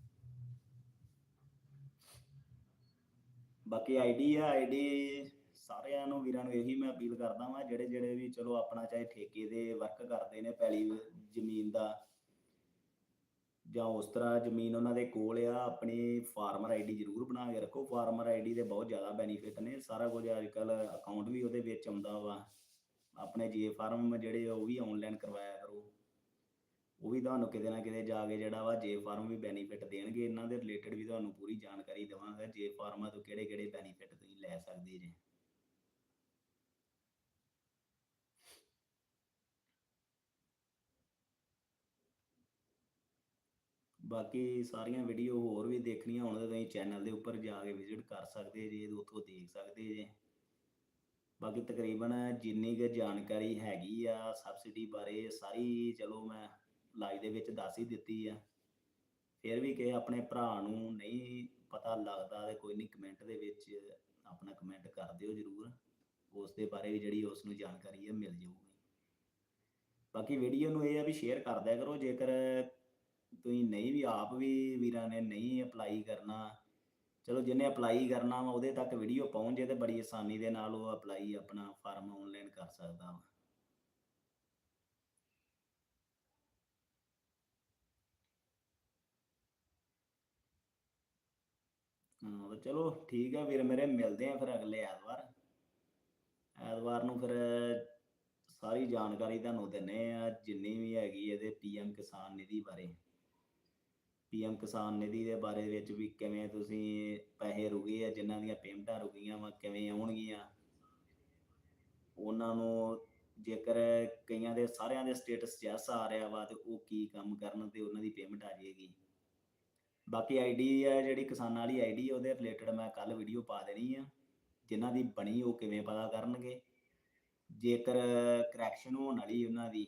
ਬਾਕੀ ਆਈਡੀ ਆ ਆਈਡੀ ਸਾਰਿਆਂ ਨੂੰ ਵੀਰਾਂ ਨੂੰ ਇਹੀ ਮੈਂ ਅਪੀਲ ਕਰਦਾ ਵਾਂ, ਜਿਹੜੇ ਜਿਹੜੇ ਵੀ ਚਲੋ ਆਪਣਾ ਚਾਹੇ ਠੇਕੇ ਦੇ ਵਰਕ ਕਰਦੇ ਨੇ ਪੈਲੀ ਜ਼ਮੀਨ ਦਾ, ਜਾਂ ਉਸ ਤਰ੍ਹਾਂ ਜ਼ਮੀਨ ਉਹਨਾਂ ਦੇ ਕੋਲ ਆ, ਆਪਣੀ ਫਾਰਮਰ ਆਈਡੀ ਜ਼ਰੂਰ ਬਣਾ ਕੇ ਰੱਖੋ। ਫਾਰਮਰ ਆਈਡੀ ਦੇ ਬਹੁਤ ਜ਼ਿਆਦਾ ਬੈਨੀਫਿਟ ਨੇ। ਸਾਰਾ ਕੁਝ ਅੱਜ ਕੱਲ ਅਕਾਊਂਟ ਵੀ ਉਹਦੇ ਵਿੱਚ ਆਉਂਦਾ ਵਾ। ਆਪਣੇ ਜੀ ਫਾਰਮ ਜਿਹੜੇ ਉਹ ਵੀ ਆਨਲਾਈਨ ਕਰਵਾਇਆ ਕਰੋ। ਉਹ ਵੀ ਤੁਹਾਨੂੰ ਕਿਤੇ ਨਾ ਕਿਤੇ ਜਾ ਕੇ ਜਿਹੜਾ ਵਾ ਜੇ ਫਾਰਮ ਵੀ ਬੈਨੀਫਿਟ ਦੇਣਗੇ, ਇਹਨਾਂ ਦੇ ਰਿਲੇਟਡ ਵੀ ਤੁਹਾਨੂੰ ਪੂਰੀ ਜਾਣਕਾਰੀ ਦੇਵਾਂਗਾ, ਜੇ ਫਾਰਮਾਂ ਤੋਂ ਕਿਹੜੇ ਕਿਹੜੇ ਬੈਨੀਫਿਟ ਤੁਸੀਂ ਲੈ ਸਕਦੇ ਜੇ। ਬਾਕੀ ਸਾਰੀਆਂ ਵੀਡੀਓ ਹੋਰ ਵੀ ਦੇਖਣੀਆਂ ਹੋਣ ਤਾਂ ਤੁਸੀਂ ਚੈਨਲ ਦੇ ਉੱਪਰ ਜਾ ਕੇ ਵਿਜ਼ਿਟ ਕਰ ਸਕਦੇ ਜੇ, ਉੱਥੋਂ ਦੇਖ ਸਕਦੇ ਜੇ। ਬਾਕੀ ਤਕਰੀਬਨ ਜਿੰਨੀ ਕੁ ਜਾਣਕਾਰੀ ਹੈਗੀ ਆ ਸਬਸਿਡੀ ਬਾਰੇ, ਸਾਰੀ ਚਲੋ ਮੈਂ ਲਾਈਵ ਦੇ ਵਿੱਚ ਦੱਸ ਹੀ ਦਿੱਤੀ ਆ। ਫਿਰ ਵੀ ਕਿ ਆਪਣੇ ਭਰਾ ਨੂੰ ਨਹੀਂ ਪਤਾ ਲੱਗਦਾ ਤੇ ਕੋਈ ਨਹੀਂ ਕਮੈਂਟ ਦੇ ਵਿੱਚ ਆਪਣਾ ਕਮੈਂਟ ਕਰ ਦਿਓ ਜਰੂਰ। ਉਸ ਦੇ ਬਾਰੇ ਵੀ ਜਿਹੜੀ ਉਸ ਨੂੰ ਜਾਣਕਾਰੀ ਹੈ ਮਿਲ ਜਾਊਗੀ। ਬਾਕੀ ਵੀਡੀਓ ਨੂੰ ਇਹ ਆ ਵੀ ਸ਼ੇਅਰ ਕਰ ਦਿਆ ਕਰੋ, ਜੇਕਰ ਤੁਸੀਂ ਨਹੀਂ ਵੀ, ਆਪ ਵੀ ਵੀਰਾਂ ਨੇ ਨਹੀਂ ਅਪਲਾਈ ਕਰਨਾ, ਚਲੋ ਜਿਹਨੇ ਅਪਲਾਈ ਕਰਨਾ ਵਾ, ਉਹਦੇ ਤੱਕ ਵੀਡੀਓ ਪਹੁੰਚ ਜੇ ਤੇ ਬੜੀ ਆਸਾਨੀ ਦੇ ਨਾਲ ਉਹ ਅਪਲਾਈ ਆਪਣਾ ਫਾਰਮ ਆਨਲਾਈਨ ਕਰ ਸਕਦਾ ਵਾ। ਹਾਂ, ਤਾਂ ਚਲੋ ਠੀਕ ਹੈ ਵੀਰ ਮੇਰੇ, ਮਿਲਦੇ ਆ ਫਿਰ ਅਗਲੇ ਐਤਵਾਰ। ਐਤਵਾਰ ਨੂੰ ਫਿਰ ਸਾਰੀ ਜਾਣਕਾਰੀ ਤੁਹਾਨੂੰ ਦਿੰਨੇ ਆ, ਜਿੰਨੀ ਵੀ ਹੈਗੀ ਇਹਦੇ ਪੀਐਮ ਕਿਸਾਨ ਨਿਧੀ ਬਾਰੇ। ਪੀਐਮ ਕਿਸਾਨ ਨਿਧੀ ਦੇ ਬਾਰੇ ਵਿੱਚ ਵੀ ਕਿਵੇਂ ਤੁਸੀਂ ਪੈਸੇ ਰੁਕੇ ਆ, ਜਿਨ੍ਹਾਂ ਦੀਆਂ ਪੇਮੈਂਟਾਂ ਰੁਕੀਆਂ ਵਾ, ਕਿਵੇਂ ਆਉਣਗੀਆਂ। ਉਹਨਾਂ ਨੂੰ ਜੇਕਰ ਕਈਆਂ ਦੇ, ਸਾਰਿਆਂ ਦੇ ਸਟੇਟਸ ਜੈਸ ਆ ਰਿਹਾ ਵਾ, ਤੇ ਉਹ ਕੀ ਕੰਮ ਕਰਨ ਤੇ ਉਹਨਾਂ ਦੀ ਪੇਮੈਂਟ ਆ ਜਾਏਗੀ। ਬਾਕੀ ਆਈਡੀ ਹੈ ਜਿਹੜੀ ਕਿਸਾਨਾਂ ਵਾਲੀ ਆਈਡੀ ਉਹਦੇ ਰਿਲੇਟਡ ਮੈਂ ਕੱਲ ਵੀਡੀਓ ਪਾ ਦੇਣੀ ਆ, ਜਿਨ੍ਹਾਂ ਦੀ ਬਣੀ ਉਹ ਕਿਵੇਂ ਪਤਾ ਕਰਨਗੇ। ਜੇਕਰ ਕਰੈਕਸ਼ਨ ਹੋਣ ਵਾਲੀ ਉਹਨਾਂ ਦੀ,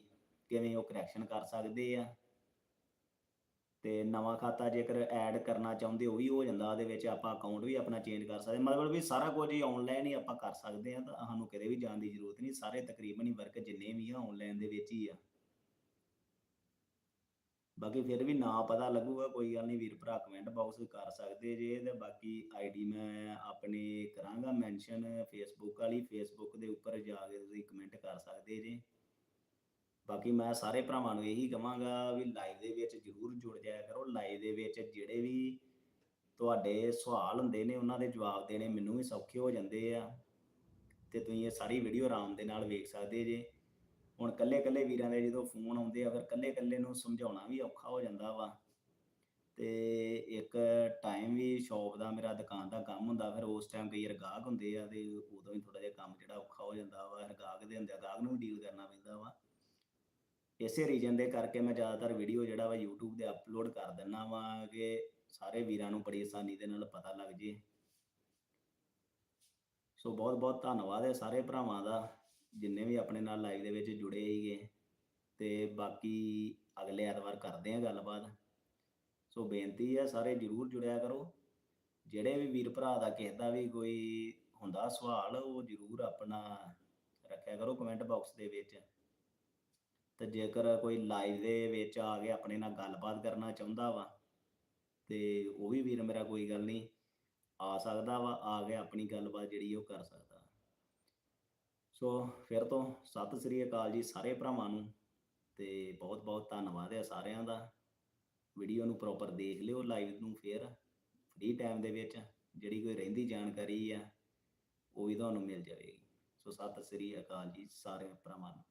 ਕਿਵੇਂ ਉਹ ਕਰੈਕਸ਼ਨ ਕਰ ਸਕਦੇ ਆ। ਤੇ ਨਵਾਂ ਖਾਤਾ ਜੇਕਰ ਐਡ ਕਰਨਾ ਚਾਹੁੰਦੇ, ਉਹ ਵੀ ਹੋ ਜਾਂਦਾ, ਉਹਦੇ ਵਿੱਚ ਆਪਾਂ ਅਕਾਊਂਟ ਵੀ ਆਪਣਾ ਚੇਂਜ ਕਰ ਸਕਦੇ। ਮਤਲਬ ਵੀ ਸਾਰਾ ਕੁਝ ਹੀ ਆਨਲਾਈਨ ਹੀ ਆਪਾਂ ਕਰ ਸਕਦੇ ਆ, ਤਾਂ ਸਾਨੂੰ ਕਿਤੇ ਵੀ ਜਾਣ ਦੀ ਜ਼ਰੂਰਤ ਨਹੀਂ, ਸਾਰੇ ਤਕਰੀਬਨ ਹੀ ਵਰਕ ਜਿੰਨੇ ਵੀ ਆ ਆਨਲਾਈਨ ਦੇ ਵਿੱਚ ਹੀ ਆ। ਬਾਕੀ ਫਿਰ ਵੀ ਨਾ ਪਤਾ ਲੱਗੂਗਾ, ਕੋਈ ਗੱਲ ਨਹੀਂ ਵੀਰ ਭਰਾ ਕਮੈਂਟ ਬਾਕਸ ਕਰ ਸਕਦੇ ਜੇ ਤੇ ਬਾਕੀ ਆਈਡੀ ਮੈਂ ਆਪਣੇ ਕਰਾਂਗਾ ਮੈਂਸ਼ਨ ਫੇਸਬੁੱਕ ਵਾਲੀ ਫੇਸਬੁੱਕ ਦੇ ਉੱਪਰ ਜਾ ਕੇ ਤੁਸੀਂ ਕਮੈਂਟ ਕਰ ਸਕਦੇ ਜੇ। ਬਾਕੀ ਮੈਂ ਸਾਰੇ ਭਰਾਵਾਂ ਨੂੰ ਇਹੀ ਕਹਾਂਗਾ ਵੀ ਲਾਈਵ ਦੇ ਵਿੱਚ ਜਰੂਰ ਜੁੜ ਜਾਇਆ ਕਰੋ। ਲਾਈਵ ਦੇ ਵਿੱਚ ਜਿਹੜੇ ਵੀ ਤੁਹਾਡੇ ਸਵਾਲ ਹੁੰਦੇ ਨੇ, ਉਹਨਾਂ ਦੇ ਜਵਾਬ ਦੇਣੇ ਮੈਨੂੰ ਵੀ ਸੌਖੇ ਹੋ ਜਾਂਦੇ ਆ। ਤੇ ਤੁਸੀਂ ਇਹ ਸਾਰੀ ਵੀਡੀਓ ਆਰਾਮ ਦੇ ਨਾਲ ਵੇਖ ਸਕਦੇ ਜੇ। ਹੁਣ ਕੱਲੇ ਕੱਲੇ ਵੀਰਾਂ ਦੇ ਜਦੋਂ ਫੋਨ ਆਉਂਦੇ ਆ, ਫਿਰ ਕੱਲੇ ਕੱਲੇ ਨੂੰ ਸਮਝਾਉਣਾ ਵੀ ਔਖਾ ਹੋ ਜਾਂਦਾ ਵਾ। ਤੇ ਇੱਕ ਟਾਈਮ ਵੀ ਸ਼ੌਪ ਦਾ ਮੇਰਾ, ਦੁਕਾਨ ਦਾ ਕੰਮ ਹੁੰਦਾ, ਫਿਰ ਉਸ ਟਾਈਮ ਕਈ ਵਾਰ ਗਾਹਕ ਹੁੰਦੇ ਆ ਤੇ ਉਦੋਂ ਹੀ ਥੋੜਾ ਜਿਹਾ ਕੰਮ ਜਿਹੜਾ ਔਖਾ ਹੋ ਜਾਂਦਾ ਵਾ, ਫਿਰ ਗਾਹਕ ਦੇ ਹੁੰਦੇ ਆ ਗਾਹਕ ਨੂੰ ਵੀ ਡੀਲ ਕਰਨਾ ਪੈਂਦਾ ਵਾ। ਇਸੇ ਰੀਜਨ ਦੇ ਕਰਕੇ ਮੈਂ ਜ਼ਿਆਦਾਤਰ ਵੀਡੀਓ ਜਿਹੜਾ ਵਾ YouTube ਤੇ ਅਪਲੋਡ ਕਰ ਦਿੰਨਾ ਵਾ ਕਿ ਸਾਰੇ ਵੀਰਾਂ ਨੂੰ ਬੜੀ ਆਸਾਨੀ ਦੇ ਨਾਲ ਪਤਾ ਲੱਗ ਜੇ। ਸੋ ਬਹੁਤ ਬਹੁਤ ਧੰਨਵਾਦ ਹੈ ਸਾਰੇ ਭਰਾਵਾਂ ਦਾ। ਜਿੰਨੇ ਵੀ ਆਪਣੇ ਨਾਲ ਲਾਈਵ ਦੇ ਵਿੱਚ ਜੁੜੇ ਸੀਗੇ ਤੇ ਬਾਕੀ ਅਗਲੇ ਐਤਵਾਰ ਕਰਦੇ ਆ ਗੱਲਬਾਤ। ਸੋ ਬੇਨਤੀ ਹੈ ਸਾਰੇ ਜਰੂਰ ਜੁੜਿਆ ਕਰੋ। ਜਿਹੜੇ ਵੀ ਵੀਰ ਭਰਾ ਦਾ ਕਿਸੇ ਦਾ ਵੀ ਕੋਈ ਹੁੰਦਾ ਸਵਾਲ, ਉਹ ਜਰੂਰ ਆਪਣਾ ਰੱਖਿਆ ਕਰੋ ਕਮੈਂਟ ਬਾਕਸ ਦੇ ਵਿੱਚ। ਤੇ ਜੇਕਰ ਕੋਈ ਲਾਈਵ ਦੇ ਵਿੱਚ ਆ ਕੇ ਆਪਣੇ ਨਾਲ ਗੱਲਬਾਤ ਕਰਨਾ ਚਾਹੁੰਦਾ ਵਾ, ਤੇ ਉਹ ਵੀ ਵੀਰ ਮੇਰਾ ਕੋਈ ਗੱਲ ਨਹੀਂ, ਆ ਸਕਦਾ ਵਾ, ਆ ਕੇ ਆਪਣੀ ਗੱਲਬਾਤ ਜਿਹੜੀ ਉਹ ਕਰ ਸਕਦਾ। ਸੋ ਫਿਰ ਤੋਂ ਸਤਿ ਸ੍ਰੀ ਅਕਾਲ ਜੀ ਸਾਰੇ ਭਰਾਵਾਂ ਨੂੰ ਤੇ ਬਹੁਤ ਬਹੁਤ ਧੰਨਵਾਦ ਹੈ ਸਾਰਿਆਂ ਦਾ। ਵੀਡੀਓ ਨੂੰ ਪ੍ਰੋਪਰ ਦੇਖ ਲਿਓ ਲਾਈਵ ਨੂੰ ਫਿਰ ਫ੍ਰੀ ਟਾਈਮ ਦੇ ਵਿੱਚ ਜਿਹੜੀ ਕੋਈ ਰਹਿੰਦੀ ਜਾਣਕਾਰੀ ਆ, ਉਹ ਵੀ ਤੁਹਾਨੂੰ ਮਿਲ ਜਾਵੇਗੀ। ਸੋ ਸਤਿ ਸ੍ਰੀ ਅਕਾਲ ਜੀ ਸਾਰੇ ਭਰਾਵਾਂ ਨੂੰ।